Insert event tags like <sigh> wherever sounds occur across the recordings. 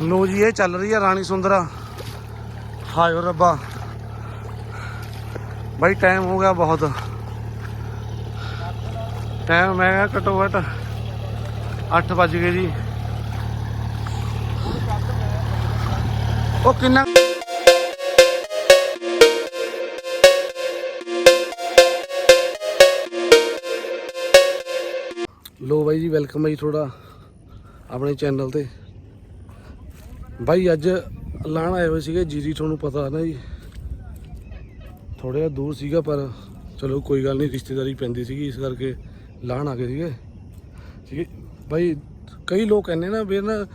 ਲੋ ਜੀ, ਇਹ ਚੱਲ ਰਹੀ ਹੈ ਰਾਣੀ ਸੁੰਦਰਾ। ਹਾਇਓ ਰੱਬਾ। ਬਾਈ ਟਾਈਮ ਹੋ ਗਿਆ ਬਹੁਤ। ਟਾਈਮ ਮੈਂ ਕਿਹਾ ਘੱਟੋ ਘੱਟ 8 ਵੱਜ ਗਏ ਜੀ। ਉਹ ਕਿੰਨਾ ਲੋ ਬਾਈ ਜੀ ਵੈਲਕਮ ਹੈ ਜੀ ਥੋੜਾ ਆਪਣੇ ਚੈਨਲ ਤੇ। ਬਾਈ, ਅੱਜ ਲਾਣ ਆਏ ਹੋਏ ਸੀਗੇ ਜੀਰੀ, ਤੁਹਾਨੂੰ ਪਤਾ ਨਾ ਜੀ। ਥੋੜਾ ਜਿਹਾ ਦੂਰ ਸੀਗਾ, ਪਰ ਚਲੋ ਕੋਈ ਗੱਲ ਨਹੀਂ, ਰਿਸ਼ਤੇਦਾਰੀ ਪੈਂਦੀ ਸੀਗੀ, ਇਸ ਕਰਕੇ ਲਾਣ ਆ ਗਏ ਸੀਗੇ। ਠੀਕ ਹੈ ਬਾਈ, ਕਈ ਲੋਕ ਕਹਿੰਦੇ ਨਾ ਵੀ ਨਾ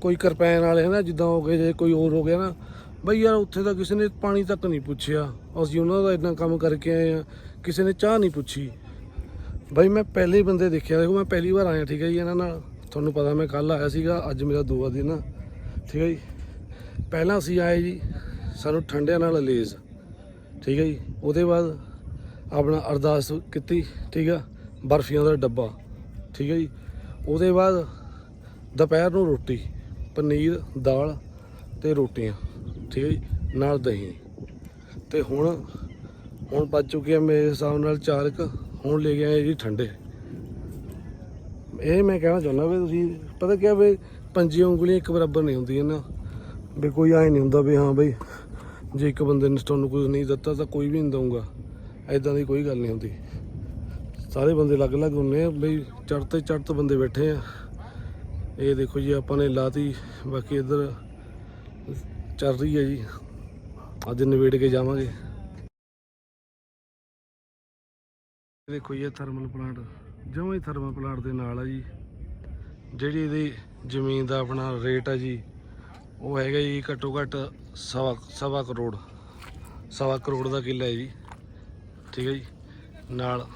ਕੋਈ ਕਰਪੈਨ ਵਾਲੇ ਨਾ ਜਿੱਦਾਂ ਹੋ ਗਏ, ਜੇ ਕੋਈ ਹੋਰ ਹੋ ਗਿਆ ਨਾ। ਬਈ ਯਾਰ, ਉੱਥੇ ਤਾਂ ਕਿਸੇ ਨੇ ਪਾਣੀ ਤੱਕ ਨਹੀਂ ਪੁੱਛਿਆ। ਅਸੀਂ ਉਹਨਾਂ ਦਾ ਇੰਨਾ ਕੰਮ ਕਰਕੇ ਆਏ ਆ ਕਿਸੇ ਨੇ ਚਾਹ ਨਹੀਂ ਪੁੱਛੀ। ਬਾਈ, ਮੈਂ ਪਹਿਲੇ ਬੰਦੇ ਦੇਖਿਆ। ਦੇਖੋ, ਮੈਂ ਪਹਿਲੀ ਵਾਰ ਆਇਆ, ਠੀਕ ਹੈ ਜੀ, ਇਹਨਾਂ ਨਾਲ। ਤੁਹਾਨੂੰ ਪਤਾ ਮੈਂ ਕੱਲ ਆਇਆ ਸੀਗਾ, ਅੱਜ ਮੇਰਾ ਦੂਆ ਦਿਨ ਆ। ਠੀਕ ਹੈ ਜੀ। ਪਹਿਲਾਂ ਅਸੀਂ ਆਏ ਜੀ, ਸਾਨੂੰ ਠੰਡਿਆਂ ਨਾਲ ਲੇਜ਼। ਠੀਕ ਹੈ ਜੀ। ਉਹਦੇ ਬਾਅਦ ਆਪਣਾ ਅਰਦਾਸ ਕੀਤੀ, ਠੀਕ ਆ, ਬਰਫੀਆਂ ਦਾ ਡੱਬਾ। ਠੀਕ ਹੈ ਜੀ। ਉਹਦੇ ਬਾਅਦ ਦੁਪਹਿਰ ਨੂੰ ਰੋਟੀ, ਪਨੀਰ, ਦਾਲ ਤੇ ਰੋਟੀਆਂ। ਠੀਕ ਹੈ ਜੀ। ਨਾਲ ਦਹੀਂ। ਤੇ ਹੁਣ ਹੁਣ ਵੱਜ ਚੁੱਕੇ ਆ ਮੇਰੇ ਹਿਸਾਬ ਨਾਲ ਚਾਰ ਹੁਣ ਲੈ ਕੇ ਆਏ ਜੀ ਠੰਡੇ। ਇਹ ਮੈਂ ਕਹਿਣਾ ਚਾਹੁੰਦਾ ਵੀ ਤੁਸੀਂ, ਪਤਾ ਕੀ ਵੀ ਪੰਜੀ ਉਂਗਲੀਆਂ ਇੱਕ ਬਰਾਬਰ ਨਹੀਂ ਹੁੰਦੀਆਂ ਨਾ। ਵੀ ਕੋਈ ਐ ਨਹੀਂ ਹੁੰਦਾ ਵੀ ਹਾਂ ਬਈ, ਜੇ ਇੱਕ ਬੰਦੇ ਨੇ ਤੁਹਾਨੂੰ ਕੁਝ ਨਹੀਂ ਦਿੱਤਾ ਤਾਂ ਕੋਈ ਵੀ ਨਹੀਂ ਦਊਗਾ। ਐਦਾਂ ਦੀ ਕੋਈ ਗੱਲ ਨਹੀਂ ਹੁੰਦੀ। ਸਾਰੇ ਬੰਦੇ ਅਲੱਗ-ਅਲੱਗ ਹੁੰਦੇ ਆ ਬਈ ਚੜ੍ਹ ਤੇ ਚੜ੍ਹ ਬੰਦੇ ਬੈਠੇ ਆ। ਇਹ ਦੇਖੋ ਜੀ, ਆਪਾਂ ਨੇ ਲਾਤੀ, ਬਾਕੀ ਇੱਧਰ ਚੱਲ ਰਹੀ ਹੈ ਜੀ। ਅੱਜ ਨਿਬੇੜ ਕੇ ਜਾਵਾਂਗੇ। ਦੇਖੋ ਜੀ, ਇਹ ਥਰਮਲ ਪਲਾਂਟ ਜਮਾਂ ਥਰਮਲ ਪਲਾਂਟ ਦੇ ਨਾਲ ਆ ਜੀ। ਜਿਹੜੀ ਇਹਦੀ ਜ਼ਮੀਨ ਦਾ ਆਪਣਾ ਰੇਟ ਆ ਜੀ, ਉਹ ਹੈਗਾ ਜੀ ਘੱਟੋ ਘੱਟ ਸਵਾ ਸਵਾ ਕਰੋੜ ਸਵਾ ਕਰੋੜ ਦਾ ਕਿੱਲਾ ਹੈ ਜੀ। ਠੀਕ ਹੈ ਜੀ, ਨਾਲ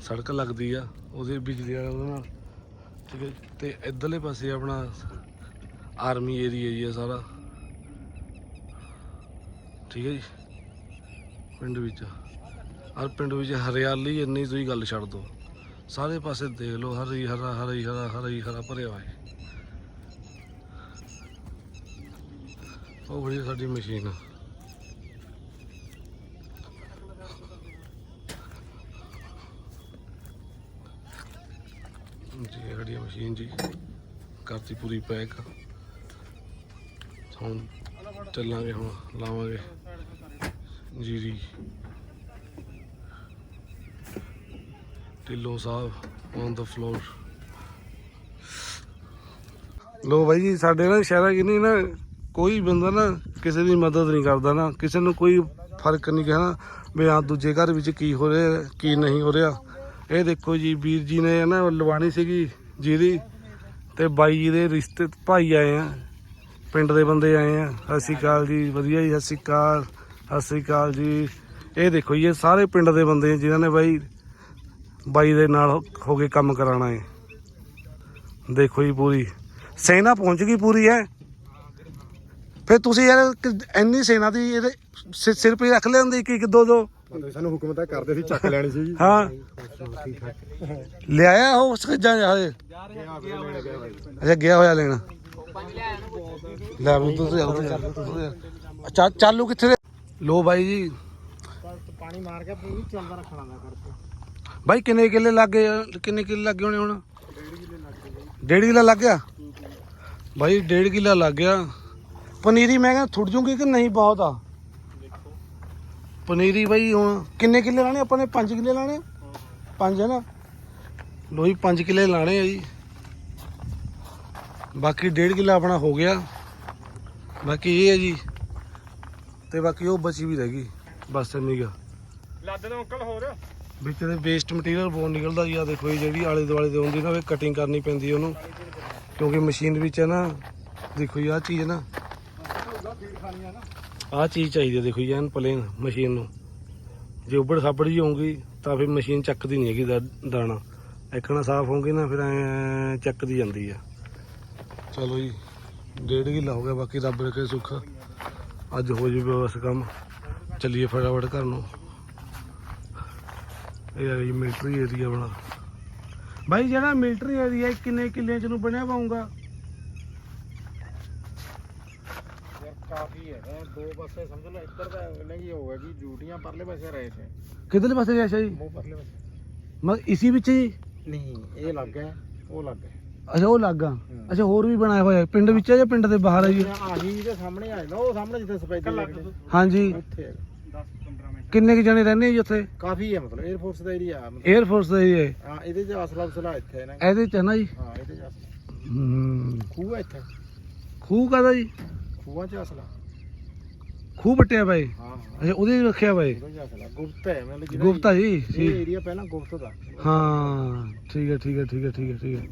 ਸੜਕ ਲੱਗਦੀ ਆ, ਉਹਦੇ ਬਿਜਲੀ ਵਾਲਾ ਉਹਦੇ ਨਾਲ। ਠੀਕ ਹੈ ਜੀ, ਤੇ ਇਧਰਲੇ ਪਾਸੇ ਆਪਣਾ ਆਰਮੀ ਏਰੀਆ ਜੀ ਇਹ ਸਾਰਾ। ਠੀਕ ਹੈ ਜੀ, ਪਿੰਡ ਵਿੱਚ। ਔਰ ਪਿੰਡ ਵਿੱਚ ਹਰਿਆਲੀ ਇੰਨੀ ਤੁਸੀਂ ਗੱਲ ਛੱਡ ਦੋ ਸਾਰੇ ਪਾਸੇ ਦੇਖ ਲਓ, ਹਰੀ ਹਰਾ ਹਰੀ ਹਰਾ ਹਰੀ ਹਰਾ ਭਰਿਆ ਹੋਇਆ ਹੈ ਉਹ ਬੜੀ ਸਾਡੀ ਮਸ਼ੀਨ ਜੀ, ਇਹ ਮਸ਼ੀਨ ਜੀ ਕਰਤੀ ਪੂਰੀ ਪੈਕ। ਹੁਣ ਚੱਲਾਂਗੇ, ਹੁਣ ਲਾਵਾਂਗੇ। ਜੀਰੀ Dhillon Sahib on the floor ਲੋ ਬਾਈ ਜੀ, ਸਾਡੇ ਨਾ ਸ਼ਹਿਰਾਂ ਕਿ ਨਾ ਕੋਈ ਬੰਦਾ ਨਾ ਕਿਸੇ ਦੀ ਮਦਦ ਨਹੀਂ ਕਰਦਾ ਨਾ, ਕਿਸੇ ਨੂੰ ਕੋਈ ਫ਼ਰਕ ਨਹੀਂ ਕਹਿਣਾ ਵੀ ਹਾਂ, ਦੂਜੇ ਘਰ ਵਿੱਚ ਕੀ ਹੋ ਰਿਹਾ, ਕੀ ਨਹੀਂ ਹੋ ਰਿਹਾ। ਇਹ ਦੇਖੋ ਜੀ, ਵੀਰ ਜੀ ਨੇ ਨਾ ਲਵਾਣੀ ਸੀਗੀ ਜੀਰੀ ਤੇ ਬਾਈ ਜੀ ਦੇ ਰਿਸ਼ਤੇ ਭਾਈ ਆਏ ਆ, ਪਿੰਡ ਦੇ ਬੰਦੇ ਆਏ ਆ। ਸਤਿ ਸ਼੍ਰੀ ਅਕਾਲ ਜੀ, ਵਧੀਆ ਜੀ, ਸਤਿ ਸ਼੍ਰੀ ਅਕਾਲ, ਸਤਿ ਸ਼੍ਰੀ ਅਕਾਲ ਜੀ। ਇਹ ਦੇਖੋ ਜੀ, ਇਹ ਸਾਰੇ ਪਿੰਡ ਦੇ ਬੰਦੇ ਆ ਜਿਨ੍ਹਾਂ ਨੇ ਬਾਈ ਬਾਈ ਦੇ ਨਾਲ ਹੋ- ਹੋ ਕੇ ਕੰਮ ਕਰਾਣਾ ਹੈ। ਦੇਖੋ ਜੀ ਪੂਰੀ। ਸੈਨਾ ਪਹੁੰਚ ਗਈ ਪੂਰੀ ਹੈ। ਫਿਰ ਤੁਸੀਂ ਯਾਰ ਇੰਨੀ ਸੈਨਾ ਦੀ ਇਹਦੇ ਸਿ- ਸਿਰ ਤੇ ਰੱਖ ਲੈਂਦੇ ਇੱਕ ਇੱਕ ਦੋ ਦੋ? ਮਤਲਬ ਸਾਨੂੰ ਹੁਕਮ ਤਾਂ ਕਰਦੇ ਸੀ ਚੱਕ ਲੈਣੀ ਸੀ ਜੀ ਹਾਂ ਲਿਆਇਆ ਉਹ ਸਕੱਜਾਂ ਹਲੇ ਅੱਛਾ ਗਿਆ ਹੋਇਆ ਲੈਣਾ। ਲੈ ਵੀ ਤੁਸੀਂ ਚੱਲ ਤੁਸੀਂ ਚੱਲ ਚਾਲੂ ਕਿੱਥੇ ਦੇ ਲੋ ਬਾਈ ਜੀ। ਪਾਣੀ ਮਾਰ ਕੇ ਪੂਰੀ ਚੱਲਦਾ ਰੱਖਣਾ ਦਾ ਕਰਕੇ। ਬਾਈ ਕਿੰਨੇ ਕਿੱਲੇ ਲੱਗ ਗਏ? ਕਿੰਨੇ ਕਿੱਲੇ ਲੱਗੇ ਹੋਣੇ ਹੁਣ? ਡੇਢ ਕਿੱਲਾ ਲੱਗ ਗਿਆ? ਬਾਈ ਡੇਢ ਕਿੱਲਾ ਲੱਗ ਗਿਆ। ਪਨੀਰੀ ਮੈਂ ਕਹਿੰਦਾ ਥੁੱਟ ਜੂਗੀ ਕਿ ਨਹੀਂ ਬਹੁਤ ਆ। ਪਨੀਰੀ ਬਾਈ ਹੁਣ ਕਿੰਨੇ ਕਿੱਲੇ ਲਾਣੇ ਆਪਾਂ ਨੇ? 5 ਕਿੱਲੇ ਲਾਣੇ 5 ਹੈ ਨਾ? ਲੋਈ 5 ਕਿੱਲੇ ਲਾਣੇ ਆ ਜੀ। ਬਾਕੀ ਡੇਢ ਕਿੱਲਾ ਆਪਣਾ ਹੋ ਗਿਆ। ਬਾਕੀ ਇਹ ਹੈ ਜੀ। ਤੇ ਬਾਕੀ ਉਹ ਬਚੀ ਵੀ ਰਹਿ ਗਈ। ਬਸ ਇੰਨੀ ਲੱਦ ਦੇ ਅੰਕਲ ਹੋਰ। ਵਿੱਚ ਦੇ ਵੇਸਟ ਮਟੀਰੀਅਲ ਬਹੁਤ ਨਿਕਲਦਾ ਜੀ। ਆ ਦੇਖੋ ਜੀ ਜਿਹੜੀ ਆਲੇ ਦੁਆਲੇ ਦੇ ਹੁੰਦੀ ਨਾ ਉਹ ਕਟਿੰਗ ਕਰਨੀ ਪੈਂਦੀ ਉਹਨੂੰ। ਕਿਉਂਕਿ ਮਸ਼ੀਨ ਵਿੱਚ ਹੈ ਨਾ ਦੇਖੋ ਜੀ ਆ ਚੀਜ਼ ਹੈ ਨਾ ਆਹ ਚੀਜ਼ ਚਾਹੀਦੀ ਹੈ ਦੇਖੋ ਜੀ, ਐਨ ਪਲੇਨ ਮਸ਼ੀਨ ਨੂੰ। ਜੇ ਉੱਬੜ ਖਾਬੜ ਜੀ ਹੋਊਗੀ, ਤਾਂ ਫਿਰ ਮਸ਼ੀਨ ਚੱਕਦੀ ਨਹੀਂ ਹੈਗੀ ਦਾ- ਦਾਣਾ। ਇੱਕਣਾ ਸਾਫ਼ ਹੋਊਗੀ ਨਾ, ਫਿਰ ਐ ਚੱਕਦੀ ਜਾਂਦੀ ਆ। ਚਲੋ ਜੀ, ਡੇਢ ਕਿੱਲਾ ਹੋ ਗਿਆ, ਬਾਕੀ ਰੱਬ ਰੱਖੇ ਸੁੱਖ। ਅੱਜ ਹੋ ਜੂਵੇ ਬਸ ਕੰਮ। ਚੱਲੀਏ ਫਟਾਫਟ ਘਰ ਨੂੰ। ਇਹ ਆ ਜੀ ਮਿਲਟਰੀ ਏਰੀਆ ਬਣਾ ਬਾਈ, ਜਿਹੜਾ ਮਿਲਟਰੀ ਏਰੀਆ ਕਿੰਨੇ ਕਿੱਲੇ ਚ ਨੂੰ ਬਣਿਆ ਪਾਉਂਗਾ ਕਾਫੀ ਹੈ ਦੋ ਪਾਸੇ ਸਮਝ ਲਓ ਇੱਧਰ ਦਾ ਇਹਨੇ ਕੀ ਹੋਊਗਾ ਕਿ ਡਿਊਟੀਆਂ ਪਰਲੇ ਪਾਸੇ ਰਹੇ ਥੇ ਕਿੱਧਰਲੇ ਪਾਸੇ ਗਿਆ ਜੀ? ਉਹ ਪਰਲੇ ਪਾਸੇ। ਮਤਲਬ ਇਸੀ ਵਿੱਚ ਹੀ ਨਹੀਂ ਇਹ ਲੱਗ ਹੈ ਉਹ ਲੱਗ ਹੈ। ਅੱਛਾ ਉਹ ਲੱਗਾ ਅੱਛਾ ਹੋਰ ਵੀ ਬਣਾਇਆ ਹੋਇਆ ਹੈ। ਪਿੰਡ ਵਿੱਚ ਹੈ ਜਾਂ ਪਿੰਡ ਦੇ ਬਾਹਰ ਹੈ ਜੀ? ਆਹੀ ਦੇ ਸਾਹਮਣੇ ਆ ਜਾਂਦਾ ਉਹ ਸਾਹਮਣੇ ਜਿੱਥੇ ਸਪੈਸ਼ਲ ਲੱਗਦੇ ਹਾਂਜੀ। ਉੱਥੇ 10 15 ਮਿੰਟ। ਕਿੰਨੇ ਕੁ ਜਣੇ ਰਹਿੰਦੇ ਆ ਜੀ ਉੱਥੇ? ਕਾਫੀ ਹੈ ਮਤਲਬ 에ਅਰ ਫੋਰਸ ਦਾ ਏਰੀਆ 에ਅਰ ਫੋਰਸ ਦਾ ਇਹ ਹੈ। ਇਹਦੇ ਚ ਅਸਲਾ ਉਸਲਾ ਇੱਥੇ ਹੈ ਨਾ। ਇਹਦੇ ਚ ਹੈ ਨਾ ਜੀ? ਹਾਂ ਇਹਦੇ ਚ ਅਸਲਾ ਹੂੰ। ਖੂਹ ਹੈ ਇੱਥੇ। ਖੂਹ ਕਾਦਾ ਜੀ? ਖੂਹਾਂ ਚ ਅਸਲਾ ਖੂਹ ਪੱਟਿਆ ਬਾਈ ਹਾਂ ਹਾਂ। ਅੱਛਾ ਉਹਦੇ ਰੱਖਿਆ ਬਾਈ ਉਹਦੇ ਚ ਅਸਲਾ ਗੁਪਤ ਹੈ ਮਤਲਬ ਜਿਹੜਾ ਗੁਪਤਾ ਜੀ ਇਹ ਠੀਕ। ਏਰੀਆ ਪਹਿਲਾਂ ਗੁਪਤ ਦਾ। ਹਾਂ ਠੀਕ ਹੈ ਠੀਕ ਹੈ ਠੀਕ ਹੈ ਠੀਕ ਹੈ ਠੀਕ ਹੈ।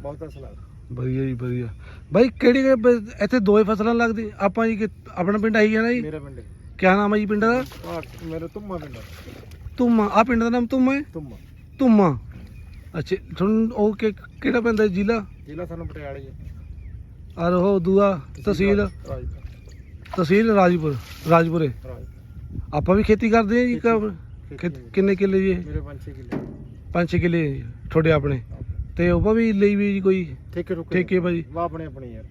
ਬਹੁਤ ਅਸਲਾ ਵਧੀਆ ਜੀ ਵਧੀਆ। ਬਾਈ ਕਿਹੜੀ ਕਿਹੜੀ ਬ- ਇੱਥੇ ਦੋਏ ਫਸਲਾਂ ਲੱਗਦੀ? ਆਪਾਂ ਜੀ ਕਿ- ਆਪਣਾ ਪਿੰਡ ਆਈ ਹੈ ਨਾ ਜੀ? ਮੇਰਾ ਪਿੰਡ ਕਿਆ ਨਾਮ ਹੈ ਜੀ ਪਿੰਡ ਦਾ? ਆਹ ਮੇਰੇ ਤੁਮਾ ਪਿੰਡ ਤੁਮਾ ਆ ਪਿੰਡ ਦਾ ਨਾਮ ਤੁਮਾ ਹੈ? ਅੱਛਾ ਤੁਹਾਨੂੰ ਉਹ ਕਿ- ਕਿਹੜਾ ਪੈਂਦਾ ਜ਼ਿਲ੍ਹਾ? ਜ਼ਿਲ੍ਹਾ ਸਾਨੂੰ ਪਟਿਆਲੇ ਹੀ ਹੈ। ਉਹ ਦੂਆ ਤਹਿਸੀਲ। ਰਾਜਪੁਰ ਤਹਿਸੀਲ ਰਾਜਪੁਰ ਰਾਜਪੁਰੇ। ਆਪਾਂ ਵੀ ਖੇਤੀ ਕਰਦੇ ਹਾਂ ਜੀ ਕ- ਖੇਤ- ਕਿੰਨੇ ਕਿੱਲੇ ਜੀ? ਮੇਰੇ 5-6 ਕਿੱਲੇ। ਪੰਜ ਛੇ ਕਿੱਲੇ ਜੀ, ਤੁਹਾਡੇ ਆਪਣੇ। ਤੇ ਉਹ ਵੀ ਲਈ ਵੀ ਜੀ ਕੋਈ ਠੇਕੇ ਭਾਜੀ? ਵਾ ਆਪਣੇ ਆਪਣੇ ਯਾਰ।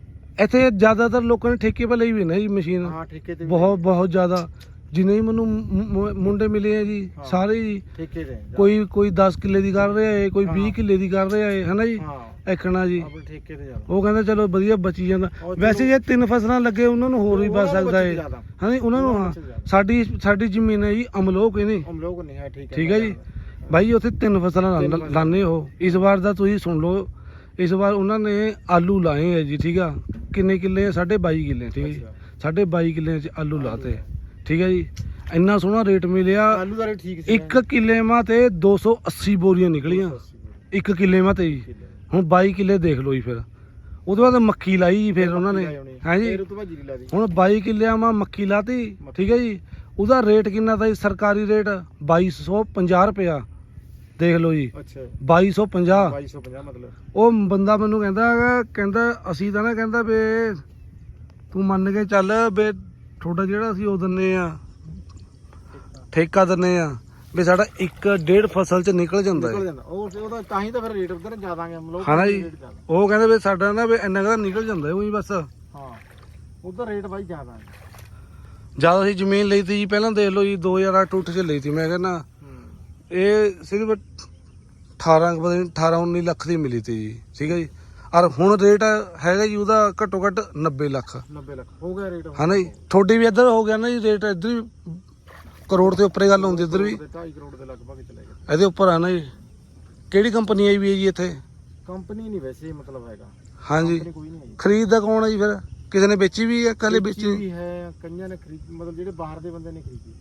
ਇੱਥੇ ਜ਼ਿਆਦਾਤਰ ਲੋਕਾਂ ਨੇ ਠੇਕੇ 'ਤੇ ਲਈ ਵੀ ਨਾ ਜੀ ਮਸ਼ੀਨ। ਹਾਂ ਠੇਕੇ ਤੇ ਵੀ ਬਹੁਤ ਬਹੁਤ ਜ਼ਿਆਦਾ। ਜਿੰਨੇ ਵੀ ਮੈਨੂੰ ਮੁ- ਮੁ- ਮੁੰਡੇ ਮਿਲੇ ਆ ਜੀ ਹਾਂ। ਸਾਰੇ ਜੀ। ਠੇਕੇ ਤੇ ਕੋਈ ਕੋਈ 10 ਕਿੱਲੇ ਦੀ ਕਰ ਰਿਹਾ ਹੈ ਕੋਈ 20 ਹਾਂ। ਕਿੱਲੇ ਦੀ ਕਰ ਰਿਹਾ ਹੈ ਹਨਾ ਜੀ? ਹਾਂ। ਐਖਣਾ ਜੀ। ਆਪਣੇ ਠੇਕੇ ਤੇ ਜਾ ਉਹ ਕਹਿੰਦਾ ਚਲੋ ਵਧੀਆ ਬਚੀ ਜਾਂਦਾ। ਉਹ ਵੈਸੇ ਜੇ ਤਿੰਨ ਫਸਲਾਂ ਲੱਗੇ ਉਹਨਾਂ ਨੂੰ ਹੋਰ ਵੀ ਬਚ ਸਕਦਾ ਹੈ ਹਾਂਜੀ ਉਹਨਾਂ ਨੂੰ ਹਾਂ। ਸਾਡੀ ਸਾਡੀ ਜ਼ਮੀਨ ਹੈ ਜੀ ਅਮਲੋਕ ਇਹਨੇ ਹਮ ਨਹੀਂ ਹੈ ਠੀਕ ਹੈ ਠੀਕ ਹੈ ਜੀ। ਬਾਈ ਉੱਥੇ ਤਿੰਨ ਫਸਲਾਂ ਤਿੰਨ ਲਾ- ਫਸਲਾਂ। ਲਾਉਂਦੇ ਹੋ। ਇਸ ਵਾਰ ਦਾ ਤੁਸੀਂ ਸੁਣ ਲਓ। ਇਸ ਵਾਰ ਉਹਨਾਂ ਨੇ ਆਲੂ ਲਾਏ ਹੈ ਜੀ ਠੀਕ ਆ। ਕਿੰਨੇ ਕਿੱਲੇ ਸਾਢੇ 22 ਕਿੱਲੇ ਠੀਕ ਹੈ ਜੀ। ਅੱਛਾ। ਸਾਢੇ 22 ਕਿੱਲੇ ਚ ਆਲੂ ਲਾਤੇ। ਠੀਕ ਹੈ ਜੀ। ਇੰਨਾ ਸੋਹਣਾ ਰੇਟ ਮਿਲਿਆ। ਆਲੂ ਦਾ ਰੇਟ ਠੀਕ ਸੀ ਇੱਕ ਕਿੱਲੇ ਮਾ ਤੇ 280 ਬੋਰੀਆਂ ਨਿਕਲੀਆਂ। ਇੱਕ ਕਿੱਲੇ ਮਾ ਤੇ ਜੀ। ਹੁਣ 22 ਕਿੱਲੇ ਦੇਖ ਲਓ ਜੀ ਫਿਰ। ਉਹਦੇ ਬਾਅਦ ਮੱਕੀ ਲਾਈ ਜੀ ਫਿਰ ਉਹਨਾਂ ਨੇ। ਹੈ ਜੀ? ਫਿਰ ਉਹ ਤੋਂ ਬਾਅਦ ਜੀਰੀ ਲਾ ਦੀ। ਹੁਣ 22 ਕਿੱਲਿਆਂ ਮਾ ਮੱਕੀ ਲਾਤੀ ਠੀਕ ਹੈ ਜੀ? ਉਹਦਾ ਰੇਟ ਕਿੰਨਾ ਤਾਂ ਜੀ? ਸਰਕਾਰੀ ਰੇਟ 2250 ਰੁਪਇਆ। ਦੇਖ ਲਓ ਜੀ। ਅੱਛਾ। 2250 2250 ਮਤਲਬ। ਉਹ ਬੰਦਾ ਮੈਨੂੰ ਕਹਿੰਦਾ ਕਹਿੰਦਾ ਅਸੀਂ ਤਾਂ ਨਾ ਕਹਿੰਦਾ ਵੀ ਤੂੰ ਮੰਨ ਕੇ ਚੱਲ ਵੀ ਤੁਹਾਡਾ ਜਿਹੜਾ ਅਸੀਂ ਉਹ ਦਿੰਨੇ ਆ ਠੇਕਾ ਦਿੰਨੇ ਆ। ਵੀ ਸਾਡਾ ਇੱਕ ਡੇਢ ਫਸਲ ਚ ਨਿਕਲ ਜਾਂਦਾ ਨਿਕਲ ਹੈ ਜਾਂਦਾ। ਉਹ ਉਹਦਾ ਤਾਂ ਹੀ ਤਾਂ ਫਿਰ ਰੇਟ ਉਧਰ ਜ਼ਿਆਦਾਗੇ ਹਮ ਲੋਗ ਹਾਂ ਨਾ ਜੀ। ਉਹ ਕਹਿੰਦੇ ਵੀ ਸਾਡਾ ਨਾ ਵੀ ਇੰਨਾ ਕੁ ਨਿਕਲ ਜਾਂਦਾ ਉਹੀ ਬਸ। ਹਾਂ ਉਧਰ ਰੇਟ ਬਾਈ ਜ਼ਿਆਦਾ ਹੈ। ਜਦ ਅਸੀਂ ਜ਼ਮੀਨ ਲਈ ਤੀ ਜੀ ਪਹਿਲਾਂ ਦੇਖ ਲਓ ਜੀ 2008 ਉੱਠ ਚ ਲਈ ਤੀ ਮੈਂ ਕਹਿੰਦਾ। ਹੂੰ। ਇਹ ਸਿਰਫ 18 ਕੁ ਪਤਾ ਨਹੀਂ 18 19 ਲੱਖ ਦੀ ਮਿਲੀ ਤੀ ਜੀ ਠੀਕ ਹੈ ਜੀ। ਔਰ ਹੁਣ ਰੇਟ ਹੈਗਾ ਜੀ ਉਹਦਾ ਘੱਟੋ ਘੱਟ 90 ਲੱਖ। 90 ਲੱਖ ਹੋ ਗਿਆ ਰੇਟ। ਹਾਂ ਨਾ ਜੀ ਤੁਹਾਡੀ ਵੀ ਇੱਧਰ ਹੋ ਗਿਆ ਨਾ ਜੀ ਰੇਟ ਇੱਧਰ ਵੀ ਕਰੋੜ ਦੇ ਉੱਪਰ ਹੀ ਗੱਲ ਹੁੰਦੀ ਇੱਧਰ ਵੀ। 2.5 ਕਰੋੜ ਦੇ ਲਗਭਗ ਚਲੇ ਗਏ ਇਹਦੇ ਉੱਪਰ ਆ ਨਾ ਜੀ। ਕਿਹੜੀ ਕੰਪਨੀ ਆਈ ਵੀ ਹੈ ਜੀ ਇੱਥੇ? ਕੰਪਨੀ ਨਹੀਂ ਵੈਸੇ ਮਤਲਬ ਹੈਗਾ। ਹਾਂਜੀ। ਕੰਪਨੀ ਕੋਈ ਨਹੀਂ ਹੈ ਖਰੀਦਦਾ ਕੌਣ ਹੈ ਜੀ ਫਿਰ? ਕਿਸੇ ਨੇ ਵੇਚੀ ਵੀ ਹੈ ਕੱਲੇ ਵੇਚੀ ਵੇਚੀ। ਵੀ ਹੈ ਕਈਆਂ ਨੇ ਖਰੀਦ ਮਤਲਬ ਜਿਹੜੇ ਬਾਹਰ ਦੇ ਬੰਦੇ ਨੇ ਖਰੀਦੀ।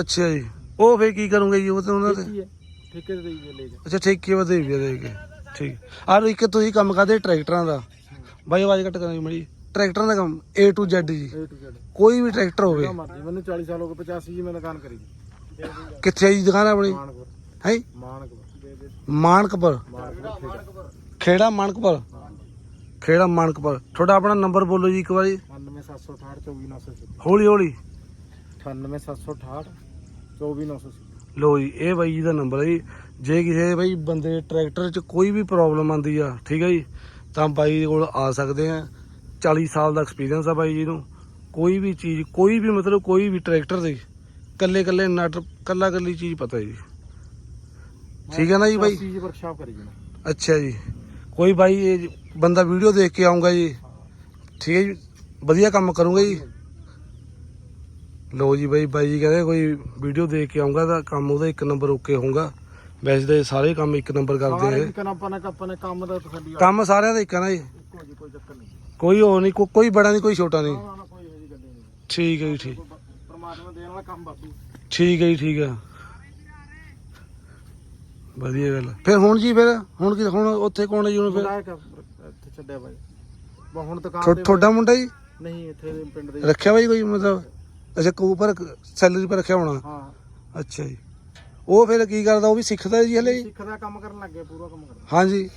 ਅੱਛਾ ਜੀ। ਉਹ ਫੇਰ ਕੀ ਕਰੂੰਗੇ ਜੀ ਉਹ ਤੇ ਉਹਨਾਂ ਦੇ ਵੇਚੀ ਹੈ ਠੇਕੇ ਤੇ ਦੇਈ ਲੈ ਜਾ। ਅੱਛਾ ਠੇਕੇ ਵਧੇ ਵੀ ਆ ਦੇ ਕੇ ਠੀਕ ਔਰ ਇੱਕ ਤੁਸੀਂ ਕੰਮ ਕਰਦੇ ਟਰੈਕਟਰਾਂ ਦਾ। ਬਾਈ ਆਵਾਜ਼ ਘੱਟ ਕਰਾਂਗੇ ਮੜੀ ਟਰੈਕਟਰਾਂ ਦਾ ਕੰਮ A to Z ਜੀ। A to Z ਕੋਈ ਵੀ ਟਰੈਕਟਰ ਹੋਵੇ। ਜਿਹੜਾ ਮਰਜ਼ੀ ਮੈਨੂੰ 40 ਸਾਲ ਹੋ ਗਏ 85 ਜੀ ਮੈਂ ਦੁਕਾਨ ਕਰੀ। ਕਿੱਥੇ ਹੈ ਜੀ ਦੁਕਾਨ ਆਪਣੀ? ਮਾਨਕਪੁਰ। ਹੈ ਮਾਨਕਪੁਰ। ਖੇੜਾ ਮਾਨਕਪੁਰ। ਖੇੜਾ ਮਾਨਕਪੁਰ। ਤੁਹਾਡਾ ਆਪਣਾ ਨੰਬਰ ਬੋਲੋ ਜੀ ਇੱਕ ਵਾਰੀ। 97768 24980 ਹੌਲੀ ਹੌਲੀ 98768 24980 ਲੋ ਜੀ ਇਹ ਬਾਈ ਜੀ ਦਾ ਨੰਬਰ ਹੈ ਜੀ। ਜੇ ਕਿਸੇ ਬਾਈ ਬੰਦੇ ਟਰੈਕਟਰ 'ਚ ਕੋਈ ਵੀ ਪ੍ਰੋਬਲਮ ਆਂਦੀ ਆ ਠੀਕ ਹੈ ਜੀ ਤਾਂ ਬਾਈ ਕੋਲ ਆ ਸਕਦੇ ਆ। 40 ਸਾਲ ਦਾ ਐਕਸਪੀਰੀਅੰਸ ਆ ਬਾਈ ਜੀ ਨੂੰ। ਕੋਈ ਵੀ ਚੀਜ਼ ਕੋਈ ਵੀ ਮਤਲਬ ਕੋਈ ਵੀ ਟਰੈਕਟਰ ਦੀ ਕੱਲੇ ਕੱਲੇ ਨਟ ਕੱਲਾ ਕੱਲੀ ਚੀਜ਼ ਪਤਾ ਜੀ। ਠੀਕ ਹੈ ਨਾ ਜੀ ਬਾਈ? ਚੀਜ਼ ਵਰਕਸ਼ਾਪ ਕਰੀ ਜੀ। ਅੱਛਾ ਜੀ। ਕੋਈ ਬਾਈ ਇਹ ਬੰਦਾ ਵੀਡੀਓ ਦੇਖ ਕੇ ਆਉਂਗਾ ਜੀ। ਠੀਕ ਹੈ ਜੀ। ਵਧੀਆ ਕੰਮ ਕਰੂੰਗਾ ਜੀ। ਲੋ ਜੀ ਬਾਈ ਬਾਈ ਜੀ ਕਹਿੰਦੇ ਕੋਈ ਵੀਡੀਓ ਦੇਖ ਕੇ ਆਉਂਗਾ ਤਾਂ ਕੰਮ ਉਹਦਾ ਇੱਕ ਨੰਬਰ ਓਕੇ ਹੋਊਗਾ। ਵੈਸੇ ਇਹ ਸਾਰੇ ਕੰਮ ਇੱਕ ਨੰਬਰ ਕਰਦੇ ਸਾਰੇ ਆ। ਇੱਕ ਆਪਾਂ ਨੇ ਕੰਮ ਦਾ ਤਸੱਲੀ ਆ ਕੰਮ ਸਾਰਿਆਂ ਦਾ ਇੱਕ ਆ ਨਾ ਜੀ। ਇੱਕੋ ਜੀ ਕੋਈ ਚੱਕਰ ਨਹੀਂ। ਕੋਈ ਉਹ ਨਹੀਂ ਕੋ- ਕੋਈ ਬੜਾ ਨਹੀਂ ਕੋਈ ਛੋਟਾ ਨਹੀਂ। ਨਾ ਨਾ ਕੋਈ ਇਹੋ ਜਿਹੀ ਗੱਲ ਨਹੀਂ। ਠੀਕ ਹੈ ਜੀ ਠੀਕ। ਪ੍ਰਮਾਤਮਾ ਦੇਣ ਵਾਲਾ ਕੰਮ ਬਾਕੀ ਠੀਕ ਹੈ ਜੀ ਠੀਕ ਹੈ। ਵਧੀਆ ਗੱਲ। ਫਿਰ ਹੁਣ ਜੀ ਫਿਰ? ਹੁਣ ਕੀ ਹੁਣ ਉੱਥੇ ਕੌਣ ਹੈ ਜੀ ਹੁਣ ਫਿਰ? ਇੱਥੇ ਛੱਡਿਆ ਬਾਈ ਬਾ ਹੁਣ ਦੁਕਾਨ ਤੇ ਤੁਹਾਡਾ ਮੁੰਡਾ ਜੀ? ਨਹੀਂ ਇੱਥੇ ਦੇ ਪਿੰਡ ਦੇ ਰੱਖਿਆ ਬਾਈ ਕੋਈ ਮਤਲਬ? ਅੱਛਾ ਕੋ ਪਰ ਸੈਲਰੀ ਪਰ ਰੱਖਿਆ ਹੋਣਾ? ਹਾਂ। ਅੱਛਾ ਜੀ। ਉਹ ਫਿਰ ਕੀ ਕਰਦਾ ਉਹ ਵੀ ਸਿੱਖਦਾ ਜੀ ਹਲੇ ਜੀ? ਸਿੱਖ ਦਾ ਕੰਮ ਕਰਨ ਲੱਗ ਗਿਆ ਪੂਰਾ ਕੰਮ ਕਰਦਾ। ਹਾਂਜੀ।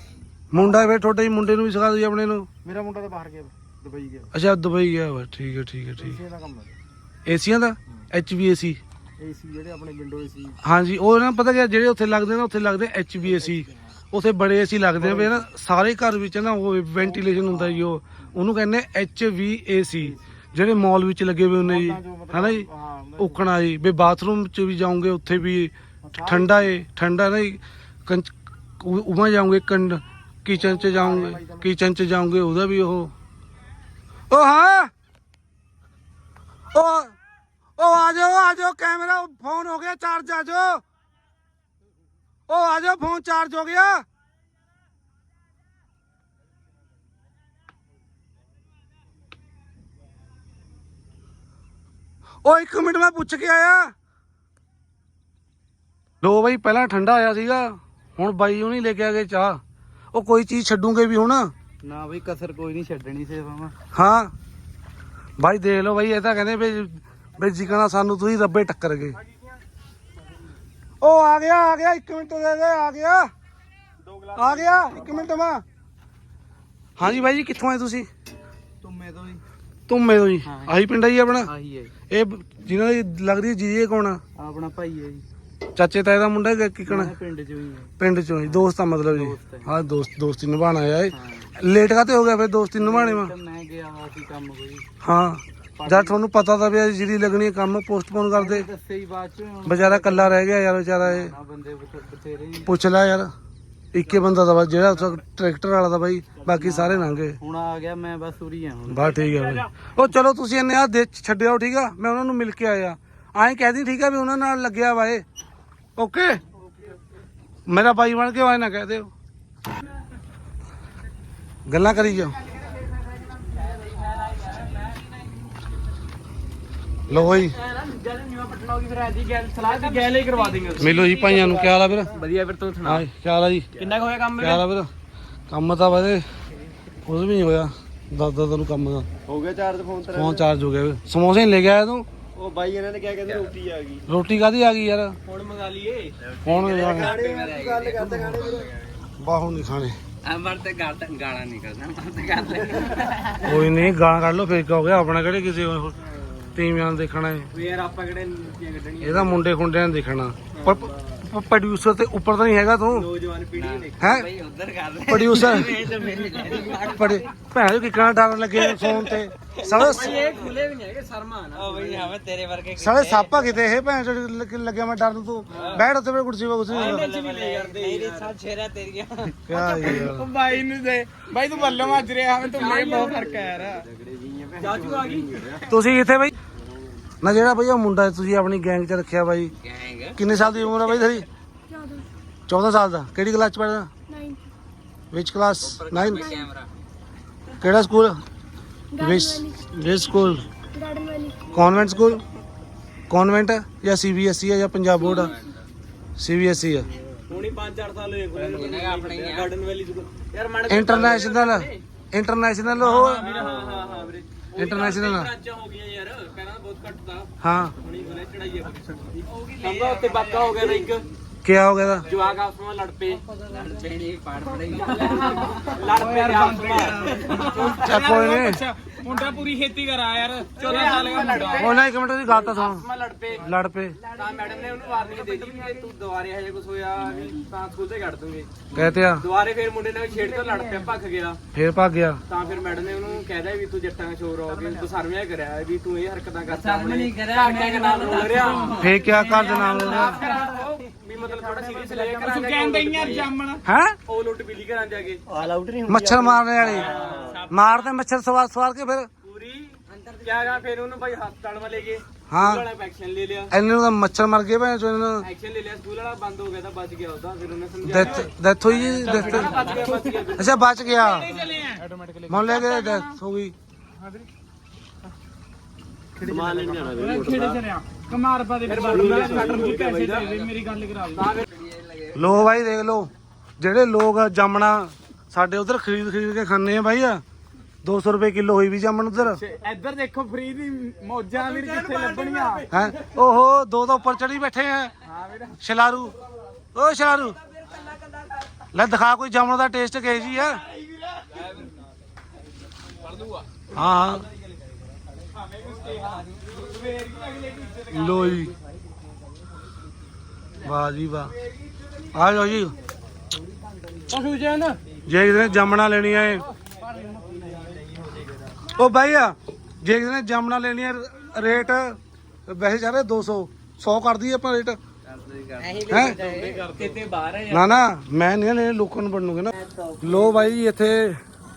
ਮੁੰਡਾ ਫਿਰ ਤੁਹਾਡੇ ਜੀ ਮੁੰਡੇ ਨੂੰ ਵੀ ਸਿਖਾ ਦਿਓ ਆਪਣੇ ਨੂੰ। ਮੇਰਾ ਮੁੰਡਾ ਤਾਂ ਬਾਹਰ ਗਿਆ ਦੁਬਈ ਗਿਆ। ਅੱਛਾ ਦੁਬਈ ਗਿਆ ਵਾ। ਠੀਕ ਹੈ ਠੀਕ ਹੈ ਠੀਕ ਇਸੇ ਦਾ ਕੰਮ ਹੈ ਏਸੀਆਂ ਦਾ? ਐਚਬੀਏਸੀ ਏਸੀ ਜਿਹੜੇ ਆਪਣੇ ਵਿੰਡੋ ਏਸੀ। ਹਾਂਜੀ ਉਹ ਨਾ ਪਤਾ ਕਿ ਜਿਹੜੇ ਉੱਥੇ ਲੱਗਦੇ ਨਾ ਉੱਥੇ ਲੱਗਦੇ ਐਚਬੀਏਸੀ ਉੱਥੇ ਬੜੇ ਏਸੀ ਲੱਗਦੇ ਆ ਵੀ ਨਾ ਸਾਰੇ ਘਰ ਵਿੱਚ ਨਾ ਉਹ ਵੈਂਟੀਲੇਸ਼ਨ ਹੁੰਦਾ ਜੀ ਉਹ। ਉਹਨੂੰ ਕਹਿੰਦੇ ਐਚਵੀਏਸੀ। ਜਿਹੜੇ ਮਾਲ ਵਿੱਚ ਲੱਗੇ ਹੋਏ ਹੁੰਦੇ ਜੀ। ਹੈਨਾ ਜੀ? ਹਾਂ, ਉਕਣਾ ਜੀ। ਵੀ ਬਾਥਰੂਮ ਚ ਵੀ ਜਾਓਗੇ ਉੱਥੇ ਵੀ ਠੰਡਾ ਏ ਠੰਡਾ ਨਹੀਂ ਉਮਾ ਜਾਓਗੇ ਕੰਡ ਕਿਚਨ ਚ ਜਾਓਗੇ ਕਿਚਨ ਚ ਜਾਓਗੇ ਉਹਦਾ ਵੀ ਉਹ। ਉਹ ਹਾਂ! ਉਹ ਉਹ ਆ ਜਾਓ ਆ ਜਾਓ, ਕੈਮਰਾ ਫੋਨ ਹੋ ਗਿਆ, ਚਾਰਜ ਆ ਜਾਓ। ਉਹ ਆ ਜਾਓ, ਫੋਨ ਚਾਰਜ ਹੋ ਗਿਆ। ਉਹ ਇੱਕ ਮਿੰਟ ਮੈਂ ਪੁੱਛ ਕੇ ਆਇਆ। ਲੋ ਬਾਈ, ਪਹਿਲਾਂ ਠੰਡਾ ਆਇਆ ਸੀਗਾ, ਹੁਣ ਬਾਈ ਉਹ ਨਹੀਂ ਲੈ ਕੇ ਆ ਗਏ ਚਾਹ। ਉਹ ਕੋਈ ਚੀਜ਼ ਛੱਡੂਗੇ ਵੀ ਹੁਣ? ਨਾ ਬਈ ਕਸਰ ਕੋਈ ਨਹੀਂ ਛੱਡਣੀ ਸੇ ਮਾਮਾ ਹਾਂ। ਬਾਈ ਦੇਖ ਲਓ ਬਾਈ ਇਹ ਤਾਂ ਕਹਿੰਦੇ ਵੀ ਵੀ ਜਿਕਣਾ ਸਾਨੂੰ ਤੁਸੀਂ ਰੱਬੇ ਟੱਕਰ ਗਏ। ਉਹ ਆ ਗਿਆ ਆ ਗਿਆ 1 ਮਿੰਟ ਦੇ ਦੇ ਆ ਗਿਆ। ਆ ਗਿਆ 1 ਮਿੰਟ ਮਾ। ਹਾਂਜੀ ਬਾਈ ਜੀ ਕਿੱਥੋਂ ਆਏ ਤੁਸੀਂ? ਤੁਮੇ ਤੋਂ ਹੀ ਤੁਮੇ ਤੋਂ ਜੀ। ਹਾਂ। ਆਹੀ ਪਿੰਡ ਆ ਜੀ ਆਪਣਾ? ਆਹੀ ਹੈ ਇਹ ਜਿਨ੍ਹਾਂ ਦੀ ਲੱਗਦੀ ਜੀ ਇਹ ਕੌਣ ਆ? ਆਪਣਾ ਭਾਈ ਹੈ ਜੀ। ਚਾਚੇ ਤਾਏ ਦਾ ਮੁੰਡਾ ਕਿ ਕਿਕਣਾ ਪਿੰਡ ਚੋਂ ਹੀ ਹੈ। ਪਿੰਡ ਚੋਂ ਜੀ ਦੋਸਤ ਆ ਮਤਲਬ ਜੀ। ਦੋਸਤ ਹੈ। ਹਾਂ ਦੋਸਤ ਦੋਸਤੀ ਨਿਭਾਣਾ ਆ ਇਹ ਲੇਟ ਕਾਤੇ ਹੋ ਗਿਆ ਫਿਰ ਦੋਸਤੀ ਨਿਭਾਣੇ ਤੇ ਮੈਂ ਗਿਆ ਵਾ ਸੀ ਕੰਮ ਕੋਈ। ਹਾਂ ਜਦ ਤੁਹਾਨੂੰ ਪਤਾ ਤਾਂ ਵੀ ਅੱਜ ਜਿਹੜੀ ਲੱਗਣੀ ਹੈ ਕੰਮ ਪੋਸਟਪੋਨ ਕਰਦੇ। ਦੱਸੇ ਹੀ ਬਾਅਦ ਚ। ਹੁਣ ਵਿਚਾਰਾ ਕੱਲਾ ਰਹਿ ਗਿਆ ਯਾਰ ਵਿਚਾਰਾ ਇਹ। ਨਾ ਬੰਦੇ ਬਥੇ- ਬਥੇਰੇ ਹੀ। ਪੁੱਛ ਲੈ ਯਾਰ ਇੱਕੇ ਬੰਦਾ ਦਾ ਵਾ ਜਿਹੜਾ ਉੱਥੇ ਟਰੈਕਟਰ ਵਾਲਾ ਦਾ ਬਾਈ ਬਾਕੀ ਸਾਰੇ ਲੰਘੇ ਹੁਣ ਆ ਗਿਆ ਮੈਂ ਬਸ ਉਰੀ ਆ ਹੁਣ। ਬਸ ਠੀਕ ਬਾਈ ਉਹ ਚਲੋ ਤੁਸੀਂ ਇਹਨੇ ਆ ਦੇ ਛੱਡਿਓ ਠੀਕ ਆ? ਮੈਂ ਉਹਨਾਂ ਨੂੰ ਮਿਲ ਕੇ ਆਇਆ। ਐਂ ਕਹਿ ਦੀ ਠੀਕ ਆ ਵੀ ਉਹਨਾਂ ਨਾਲ ਲੱਗਿਆ ਵਾ ਇਹ। ਓਕੇ। ਮੇਰਾ ਬਾਈ ਬਣ ਕੇ ਆਏ ਨਾ ਕਹਿ ਦਿਓ। ਗੱਲਾਂ ਕਰੀ ਜਾਓ। ਲੋ ਜੀ ਮਿਲੋ ਜੀ ਭਾਈਆਂ ਨੂੰ ਕੀ ਹਾਲ ਆ ਵੀਰ? ਵਧੀਆ ਫਿਰ ਤੂੰ ਹਾਂ ਕੀ ਹਾਲ ਆ ਜੀ? ਕਿੰਨਾ ਕੁ ਹੋਇਆ ਕੰਮ ਕੀ ਹਾਲ ਆ ਵੀਰ? ਕੰਮ ਤਾਂ ਵਧੇ ਕੁਝ ਵੀ ਨਹੀਂ ਹੋਇਆ। ਦੱਸਦਾ ਤੈਨੂੰ ਕੰਮ ਦਾ। ਹੋ ਗਿਆ ਚਾਰਜ ਫੋਨ ਫੋਨ ਚਾਰਜ ਹੋ ਗਿਆ ਵੀਰ। ਸਮੋਸੇ ਲੈ ਕੇ ਆਇਆ ਤੂੰ? ਉਹ ਬਾਈ ਇਹਨਾਂ ਨੇ ਕਿਹਾ ਕਹਿੰਦੇ ਰੋਟੀ ਆ ਗਈ। ਰੋਟੀ ਕਾਦੀ ਆ ਗਈ ਯਾਰ? ਹੁਣ ਮੰਗਾ ਲਈਏ। ਹੁਣ ਗੱਲ ਕਰਦੇ ਖਾਣੇ ਵੀਰੇ। ਬਾਹੋਂ ਨਹੀਂ ਖਾਣੇ। ਅਮਰ ਤੇ ਗਾਲ ਗਾਲਾਂ ਨਹੀਂ ਕਰਦਾ ਅਮਰ ਤੇ ਗੱਲ ਕੋਈ ਨਹੀਂ ਗਾਂ ਕੱਢ ਲਓ ਫੇਰ ਕੀ ਹੋ ਗਿਆ ਆਪਣਾ ਕਿਹੜੇ ਕਿਸੇ ਹੋਰ ਤੀਵੀਆਂ ਨੂੰ ਦੇਖਣਾ ਹੈ। ਯਾਰ ਆਪਾਂ ਕਿਹੜੇ ਨੀਤੀਆਂ ਕੱਢਣੀਆਂ? ਇਹਦਾ ਮੁੰਡੇ ਖੁੰਡਿਆਂ ਨੂੰ ਦੇਖਣਾ। ਪ੍ਰੋਡਿਊਸਰ ਤੇ ਉੱਪਰ ਤਾਂ ਨਹੀਂ ਹੈਗਾ ਤੂੰ। ਨੌਜਵਾਨ ਪੀੜ੍ਹੀ ਨੇ। ਹੈ? ਉਧਰ ਕਰ ਲੈ। ਪ੍ਰੋਡਿਊਸਰ ਮੇਰੇ ਪੜੇ ਭੈਣ ਜੋ ਕਿਕਣਾ ਡਰ ਲੱਗੇ ਫੋਨ ਤੇ। ਸਾਰੇ ਇਹ ਖੁੱਲੇ ਵੀ ਨਹੀਂ ਹੈਗੇ ਸ਼ਰਮਾ ਨਾ ਉਹ ਬਈ ਆਵੇ ਤੇਰੇ ਵਰਗੇ ਸਾਰੇ ਸਾਪਾ ਕਿਤੇ ਇਹ ਭੈਣ ਚੋ ਲੱਗਿਆ ਮੈਂ ਡਰ ਨੂੰ ਤੂੰ ਬੈਠ ਉੱਤੇ ਬੈਠ ਕੁਰਸੀ 'ਤੇ ਕੁਰਸੀ ਤੇ। ਨਹੀਂ ਸਾਹ ਛੇਰਾ ਤੇਰੀਆਂ। ਕਿਆ ਯਾਰ। ਬਾਈ ਨੂੰ ਦੇ। ਬਾਈ ਤੂੰ ਬੱਲੋਂ ਮੱਜ ਰਿਹਾ ਹਵੇਂ ਤੂੰ ਮੇਰੇ ਬਹੁਤ ਫ਼ਰਕ ਹੈ ਯਾਰ। ਚਾਚੂ ਆ ਗਈ। ਤੁਸੀਂ ਕਿੱਥੇ ਬਈ? ਨਾ ਜਿਹੜਾ ਬਈ ਉਹ ਮੁੰਡਾ ਤੁਸੀਂ ਆਪਣੀ ਗੈਂਗ 'ਚ ਰੱਖਿਆ ਬਾਈ। ਕਿੰਨੇ ਸਾਲ ਦੀ ਉਮਰ ਆ ਬਾਈ ਤੇਰੀ? 14 ਸਾਲ ਦਾ। ਕਿਹੜੀ ਕਲਾਸ ਚ ਪੜਦਾ 9 ਵਿਚ ਕਲਾਸ 9 ਕਿਹੜਾ ਸਕੂਲ ਵਿਚ ਵਿਚ ਸਕੂਲ ਗਾਰਡਨ ਵਾਲੀ। ਕਨਵੈਂਟ ਸਕੂਲ ਕਨਵੈਂਟ ਜਾਂ ਸੀਬੀਐਸਈ ਹੈ ਜਾਂ ਪੰਜਾਬ ਬੋਰਡ ਆ? ਸੀਬੀਐਸਈ ਆ। ਹੁਣੀ 5-4 ਸਾਲ ਹੋਏ ਆਪਣੇ ਗਾਰਡਨ ਵੈਲੀ ਯਾਰ ਮੜ ਇੰਟਰਨੈਸ਼ਨਲ ਇੰਟਰਨੈਸ਼ਨਲ ਉਹ ਹਾਂ ਹਾਂ ਹਾਂ ਵੀਰੇ। ਇੰਟਰਨੈਸ਼ਨਲ ਹੋ ਗਈਆਂ ਯਾਰ ਪਹਿਲਾਂ ਬਹੁਤ ਘੱਟ ਤਾ ਹਾਂ। ਹੁਣੀ ਹੁਣੇ ਚੜਾਈ ਆ ਕੰਬਾ ਉੱਤੇ ਬਾਕਾ ਹੋ ਗਿਆ ਇੱਕ। ਕੀ ਹੋ ਗਿਆ ਦਾ? ਜਵਾਕ ਆਪਸ ਵਿੱਚ ਲੜ ਪਏ। ਲੜ ਪਏ ਨਹੀਂ ਪਾੜ ਪੜਾਈ ਲੜ ਪਏ ਆਪਸ ਵਿੱਚ। ਚੱਲ ਕੋਈ ਨਹੀਂ ਮੁੰਡਾ ਪੂਰੀ ਖੇਤੀ ਕਰਾ ਯਾਰ 14 ਸਾਲ ਦਾ ਮੁੰਡਾ। ਉਹਨਾਂ ਇੱਕ ਮਿੰਟ ਦੀ ਗੱਲ ਤਾਂ ਸੁਣ। ਮੈਂ ਲੜ ਪਏ ਲੜ ਪਏ। ਤਾਂ ਮੈਡਮ ਨੇ ਉਹਨੂੰ ਵਾਰਨਿੰਗ ਦੇ ਦਿੱਤੀ ਵੀ ਤੂੰ ਦੁਬਾਰੇ ਹਜੇ ਕੁਝ ਹੋਇਆ ਵੀ ਤਾਂ ਸਕੂਲ ਤੇ ਕੱਢ ਦੂੰਗੇ। ਕਹਤੇ ਆ। ਦੁਬਾਰੇ ਫਿਰ ਮੁੰਡੇ ਨੇ ਛੇੜ ਕੇ ਲੜ ਪਿਆ ਭੱਖ ਗਿਆ। ਫੇਰ ਭੱਗ ਗਿਆ। ਤਾਂ ਫਿਰ ਮੈਡਮ ਨੇ ਉਹਨੂੰ ਕਹਿਦਾ ਵੀ ਤੂੰ ਜੱਟਾਂ ਦਾ ਸ਼ੋਰ ਹੋ ਗਿਆ ਤੂੰ ਸਰਵਿਆ ਕਰਿਆ ਵੀ ਤੂੰ ਇਹ ਹਰਕਤਾਂ ਕਰਦਾ ਆਪਣੇ ਨਹੀਂ ਕਰਿਆ ਮੈਂ ਨਾਮ ਰੋਲ ਰਿਹਾ। ਫੇਰ ਕਿਆ ਘਰ ਦੇ ਉਹ ਵੀ ਮਤਲਬ ਥੋੜਾ ਸੀਰੀਅਸ ਲੈ ਕੇ ਤੂੰ ਕਹਿੰਦਾ ਯਾਰ ਜਾਮਣ। ਹੈ? ਬਿਲੀ ਘਰਾਂ ਜਾ ਕੇ ਆਲ ਆਊਟ ਨਹੀਂ ਮੱਛਰ ਮਾਰਨੇ ਵਾਲੇ ਮਾਰਦੇ ਮੱਛਰ ਸਵਾਰ ਸਵਾਰ ਕੇ ਫਿਰ। ਪੂਰੀ। ਕਿਆ ਗਾ ਫਿਰ ਉਹਨੂੰ ਭਾਈ ਹਸਪਤਾਲ ਮਾ ਲੈ ਗਏ ਹਾਂ। ਵਾਲਾ ਐਕਸ਼ਨ ਲੈ ਲਿਆ। ਇੰਨੇ ਨੂੰ ਤਾਂ ਮੱਛਰ ਮਰ ਗਏ ਭੈਣ ਚੋ ਇਹਨਾਂ ਐਕਸ਼ਨ ਲੈ ਲਿਆ ਸਕੂਲ ਵਾਲਾ ਬੰਦ ਹੋ ਗਿਆ ਤਾਂ ਬਚ ਗਿਆ ਉਹਦਾ ਫਿਰ ਉਹਨੇ ਸਮਝਾਇਆ। ਡੈਥ ਡੈਥ ਹੋਈ ਜੀ ਡੈਥ ਬਚ ਗਿਆ ਬਚ ਗਿਆ। ਅੱਛਾ ਬਚ ਗਿਆ। ਮੰਨ ਲੈ ਕੇ ਡੈਥ ਹੋ ਗਈ। ਸਮਾਨ ਲੈਣ ਜਾਣਾ ਵੀ ਖੇੜੇ ਚਲਿਆ ਕਮਾਰ ਪਾ ਦੇ ਫਿਰ ਕੱਟਰ ਨੂੰ ਪੈਸੇ ਦੇ ਦੇ ਮੇਰੀ ਗੱਲ ਕਰਾ ਦੇ ਲੋ ਬਾਈ ਦੇਖ ਲੋ ਜਿਹੜੇ ਲੋਕ ਜਾਮਣਾ ਸਾਡੇ ਉਧਰ ਖਰੀਦ ਖਰੀਦ ਕੇ ਖਾਂਦੇ ਆ ਬਾਈ 200 ਰੁਪਏ ਕਿਲੋ ਹੋਈ ਵੀ ਜਾਮਣ ਉਧਰ। ਇੱਧਰ ਦੇਖੋ ਫ੍ਰੀ ਦੀ ਮੌਜਾਂ ਵੀਰ ਕਿੱਥੇ ਲੱਭਣੀਆਂ। ਹੈ? ਓਹੋ ਦੋ ਦੋ ਉੱਪਰ ਚੜੀ ਬੈਠੇ ਆ। ਹਾਂ ਵੀਰ। ਛਲਾਰੂ ਓ ਛਲਾਰੂ ਲੈ ਦਿਖਾ ਕੋਈ ਜਾਮਣ ਦਾ ਟੇਸਟ ਕੇ ਜੀ ਆ। ਹਾਂ ਲੋ ਜੀ। ਵਾਹ ਜੀ ਵਾਹ। ਆ ਜਾਓ ਜੀ। ਪਸ਼ੂ ਜਨ। ਜੇ ਕਿਤੇ ਜਾਮਣਾ ਲੈਣੀਆਂ ਏ ਉਹ ਬਾਈ ਆ ਜੇ ਕਿਸੇ ਨੇ ਜਾਮਣਾ ਲੈਣੀਆਂ ਰੇਟ ਵੈਸੇ ਚੱਲ ਰਿਹਾ 200 100 ਕਰ ਦਈਏ ਆਪਾਂ ਰੇਟ। ਹੈ? ਕਿਤੇ ਬਾਹਰ ਹੈ ਨਾ ਨਾ, ਮੈਂ ਨਹੀਂ ਲੈਣੇ, ਲੋਕਾਂ ਨੂੰ ਬਣੂਗੇ ਨਾ। ਲੋ ਬਾਈ ਜੀ ਇੱਥੇ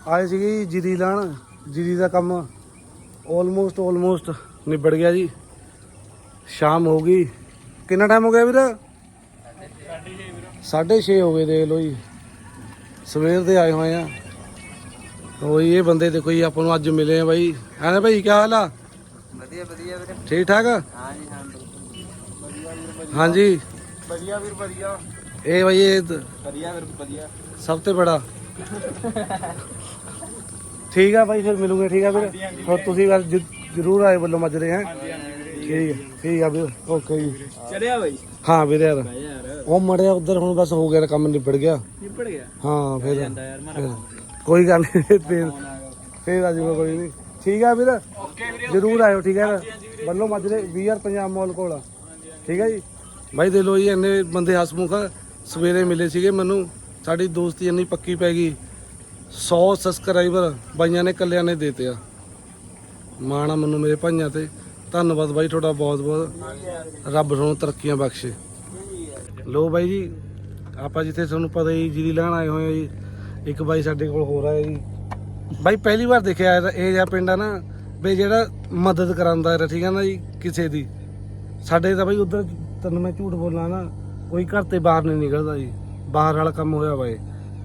ਆਏ ਸੀਗੇ ਜੀਰੀ ਲਾਣ। ਜੀਰੀ ਦਾ ਕੰਮ ਆਲਮੋਸਟ ਆਲਮੋਸਟ ਨਿਬੜ ਗਿਆ ਜੀ। ਸ਼ਾਮ ਹੋ ਗਈ। ਕਿੰਨਾ ਟਾਈਮ ਹੋ ਗਿਆ ਵੀਰ? 6:30 ਹੋ ਗਏ, ਦੇਖ ਲਓ ਜੀ। ਸਵੇਰ ਦੇ ਆਏ ਹੋਏ ਆ। ਉਹੀ ਇਹ ਬੰਦੇ ਦੇਖੋ ਜੀ ਆਪਾਂ ਨੂੰ ਅੱਜ ਮਿਲੇ ਆ ਬਾਈ। ਹਾਂ ਭਾਈ ਕੀ ਹਾਲ ਆ? ਵਧੀਆ ਵਧੀਆ ਵੀਰੇ। ਠੀਕ ਠਾਕ? ਹਾਂ ਜੀ ਹਾਂ ਹਾਂਜੀ। ਵਧੀਆ ਵੀਰ ਵਧੀਆ। ਇਹ ਬਾਈ ਇਹ ਵਧੀਆ ਵੀਰ ਵਧੀਆ। ਸਭ ਤੋਂ ਬੜਾ। ਠੀਕ ਆ ਭਾਈ ਫਿਰ ਮਿਲੂਗੇ ਠੀਕ ਆ ਵੀਰ? ਹੋਰ ਤੁਸੀਂ ਗੱਲ ਜ਼ਰੂਰ ਆਏ ਵੱਲੋਂ ਮਜਰੇ ਹੈ? ਠੀਕ ਹੈ ਠੀਕ ਆ ਵੀਰ ਓਕੇ ਜੀ। ਚਲਿਆ ਬਾਈ? ਹਾਂ ਵੀਰ ਯਾਰ। ਉਹ ਮੜਿਆ ਉਧਰ ਹੁਣ ਬਸ ਹੋ ਗਿਆ ਕੰਮ ਨਿਬੜ ਗਿਆ। ਨਿਪੜ ਗਿਆ? ਹਾਂ ਫਿਰ। ਜਾਂਦਾ ਯਾਰ ਫਿਰ। ਕੋਈ ਗੱਲ ਨਹੀਂ ਫਿਰ ਫਿਰ ਆ ਜਾਊਗਾ ਕੋਈ ਨਹੀਂ ਠੀਕ ਆ ਵੀਰ? ਜ਼ਰੂਰ ਆਇਓ, ਠੀਕ ਹੈ ਨਾ? ਵੱਲੋਂ ਮਜਰੇ ਵੀਆਰ ਪੰਜਾਬ ਮਾਲ ਕੋਲ ਆ। ਠੀਕ ਹੈ ਜੀ? ਬਾਈ ਦੇ ਲੋ ਜੀ, ਇੰਨੇ ਬੰਦੇ ਹਸਮੁਖ ਆ। ਸਵੇਰੇ ਮਿਲੇ ਸੀਗੇ ਮੈਨੂੰ। ਸਾਡੀ ਦੋਸਤੀ ਇੰਨੀ ਪੱਕੀ ਪੈ ਗਈ। 100 ਸਬਸਕ੍ਰਾਈਬਰ ਬਾਈਆਂ ਨੇ ਕੱਲਿਆਂ ਨੇ ਦੇਤੇ ਆ। ਮਾਣਾ ਮੈਨੂੰ ਮੇਰੇ ਭਾਈਆਂ ਤੇ। ਧੰਨਵਾਦ ਬਾਈ ਤੁਹਾਡਾ ਬਹੁਤ ਬਹੁਤ। ਰੱਬ ਤੁਹਾਨੂੰ ਤਰੱਕੀਆਂ ਬਖਸ਼ੇ। ਲੋ ਬਾਈ ਜੀ, ਆਪਾਂ ਜਿੱਥੇ ਤੁਹਾਨੂੰ ਪਤਾ ਹੀ, ਜੀਰੀ ਲੈਣ ਆਏ ਹੋਏ ਆ ਜੀ। ਇੱਕ ਬਾਈ ਸਾਡੇ ਕੋਲ ਹੋਰ ਆਇਆ ਜੀ। ਬਾਈ ਪਹਿਲੀ ਵਾਰ ਦੇਖਿਆ ਇਹ ਜਿਹਾ ਪਿੰਡ ਆ ਨਾ ਵੀ ਜਿਹੜਾ ਮਦਦ ਕਰਾਂਦਾ ਹੈ ਠੀਕ ਹੈ ਨਾ ਜੀ ਕਿਸੇ ਦੀ। ਸਾਡੇ ਤਾਂ ਬਾਈ ਉਧਰ ਤੈਨੂੰ ਮੈਂ ਝੂਠ ਬੋਲਾਂ ਨਾ ਕੋਈ ਘਰ ਤੇ ਬਾਹਰ ਨਹੀਂ ਨਿਕਲਦਾ ਜੀ। ਬਾਹਰ ਵਾਲਾ ਕੰਮ ਹੋਇਆ ਇਹ।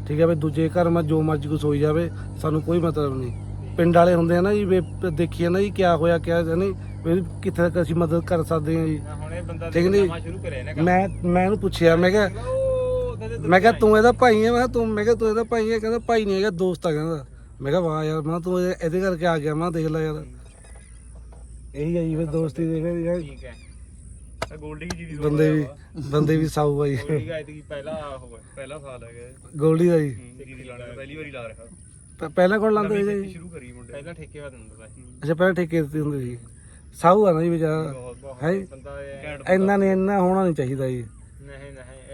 ਠੀਕ ਹੈ ਵੀ ਦੂਜੇ ਘਰ ਮੈਂ ਜੋ ਮਰਜ਼ੀ ਕੁਛ ਹੋਈ ਜਾਵੇ ਸਾਨੂੰ ਕੋਈ ਮਤਲਬ ਨਹੀਂ। ਪਿੰਡ ਵਾਲੇ ਹੁੰਦੇ ਆ ਨਾ ਜੀ ਵੀ ਦੇਖੀਏ ਨਾ ਜੀ ਕਿਆ ਹੋਇਆ ਕਿਆ ਨਹੀਂ ਵੀ ਕਿੱਥੇ ਤੱਕ ਅਸੀਂ ਮਦਦ ਕਰ ਸਕਦੇ ਹਾਂ ਜੀ। ਹੁਣ ਇਹ ਬੰਦਾ ਠੀਕ ਨੀ ਸ਼ੁਰੂ ਕਰਿਆ ਨਾ ਮੈਂ ਮੈਂ ਇਹਨੂੰ ਪੁੱਛਿਆ ਮੈਂ ਕਿਹਾ ਮੈਂ ਕਿਹਾ ਤੂੰ ਇਹਦਾ ਭਾਈ ਹੈ ਮੈਂ ਕਿਹਾ ਤੂੰ ਮੈਂ ਕਿਹਾ ਤੂੰ ਇਹਦਾ ਭਾਈ ਹੈ ਕਹਿੰਦਾ ਭਾਈ ਨਹੀਂ ਹੈਗਾ ਦੋਸਤ ਆ ਕਹਿੰਦਾ। ਮੈਂ ਕਿਹਾ ਵਾਹ ਯਾਰ ਮੈਂ ਕਿਹਾ ਤੂੰ ਇਹ- ਇਹਦੇ ਕਰਕੇ ਆ ਗਿਆ ਮੈਂ ਕਿਹਾ ਦੇਖ ਲੈ ਯਾਰ। ਇਹੀ ਹੈ ਜੀ ਫਿਰ ਦੋਸਤੀ ਦੇਖ ਯਾਰ। ਠੀਕ ਹੈ। ਆ ਗੋਲਡੀ ਜੀ ਦੀ ਬੰਦੇ ਵੀ ਬੰਦੇ ਵੀ ਸਾਊ ਬਾਈ ਗੋਲਡੀ ਦਾ ਪਹਿਲਾ ਉਹ ਹੈ, ਪਹਿਲਾ ਸਾਲ ਹੈਗਾ ਗੋਲਡੀ ਦਾ ਜੀ। ਜੀ ਦੀ ਲਾਣਾ ਪਹਿਲੀ ਵਾਰੀ ਲਾ ਰਿਹਾ। ਪ- ਪਹਿਲਾਂ ਕੋਲ ਲਾਂਦੇ ਸੀ ਜੀ? ਸ਼ੁਰੂ ਕਰੀ ਮੁੰਡੇ ਪਹਿਲਾਂ ਠੇਕੇ ਵਾ ਦਿੰਦਾ ਸੀ। ਅੱਛਾ ਪਹਿਲਾਂ ਠੇਕੇ ਦਿੱਤੇ ਹੁੰਦੇ ਸੀ। ਸਾਊ ਆ ਨਾ ਜੀ ਵਿਚਾਰਾ। ਬਹੁਤ ਬਹੁਤ ਹੈ? ਬੰਦਾ ਇਹ ਇੰਨਾ ਨਹੀਂ ਇੰਨਾ ਹੋਣਾ ਨਹੀਂ ਚਾਹੀਦਾ ਜੀ।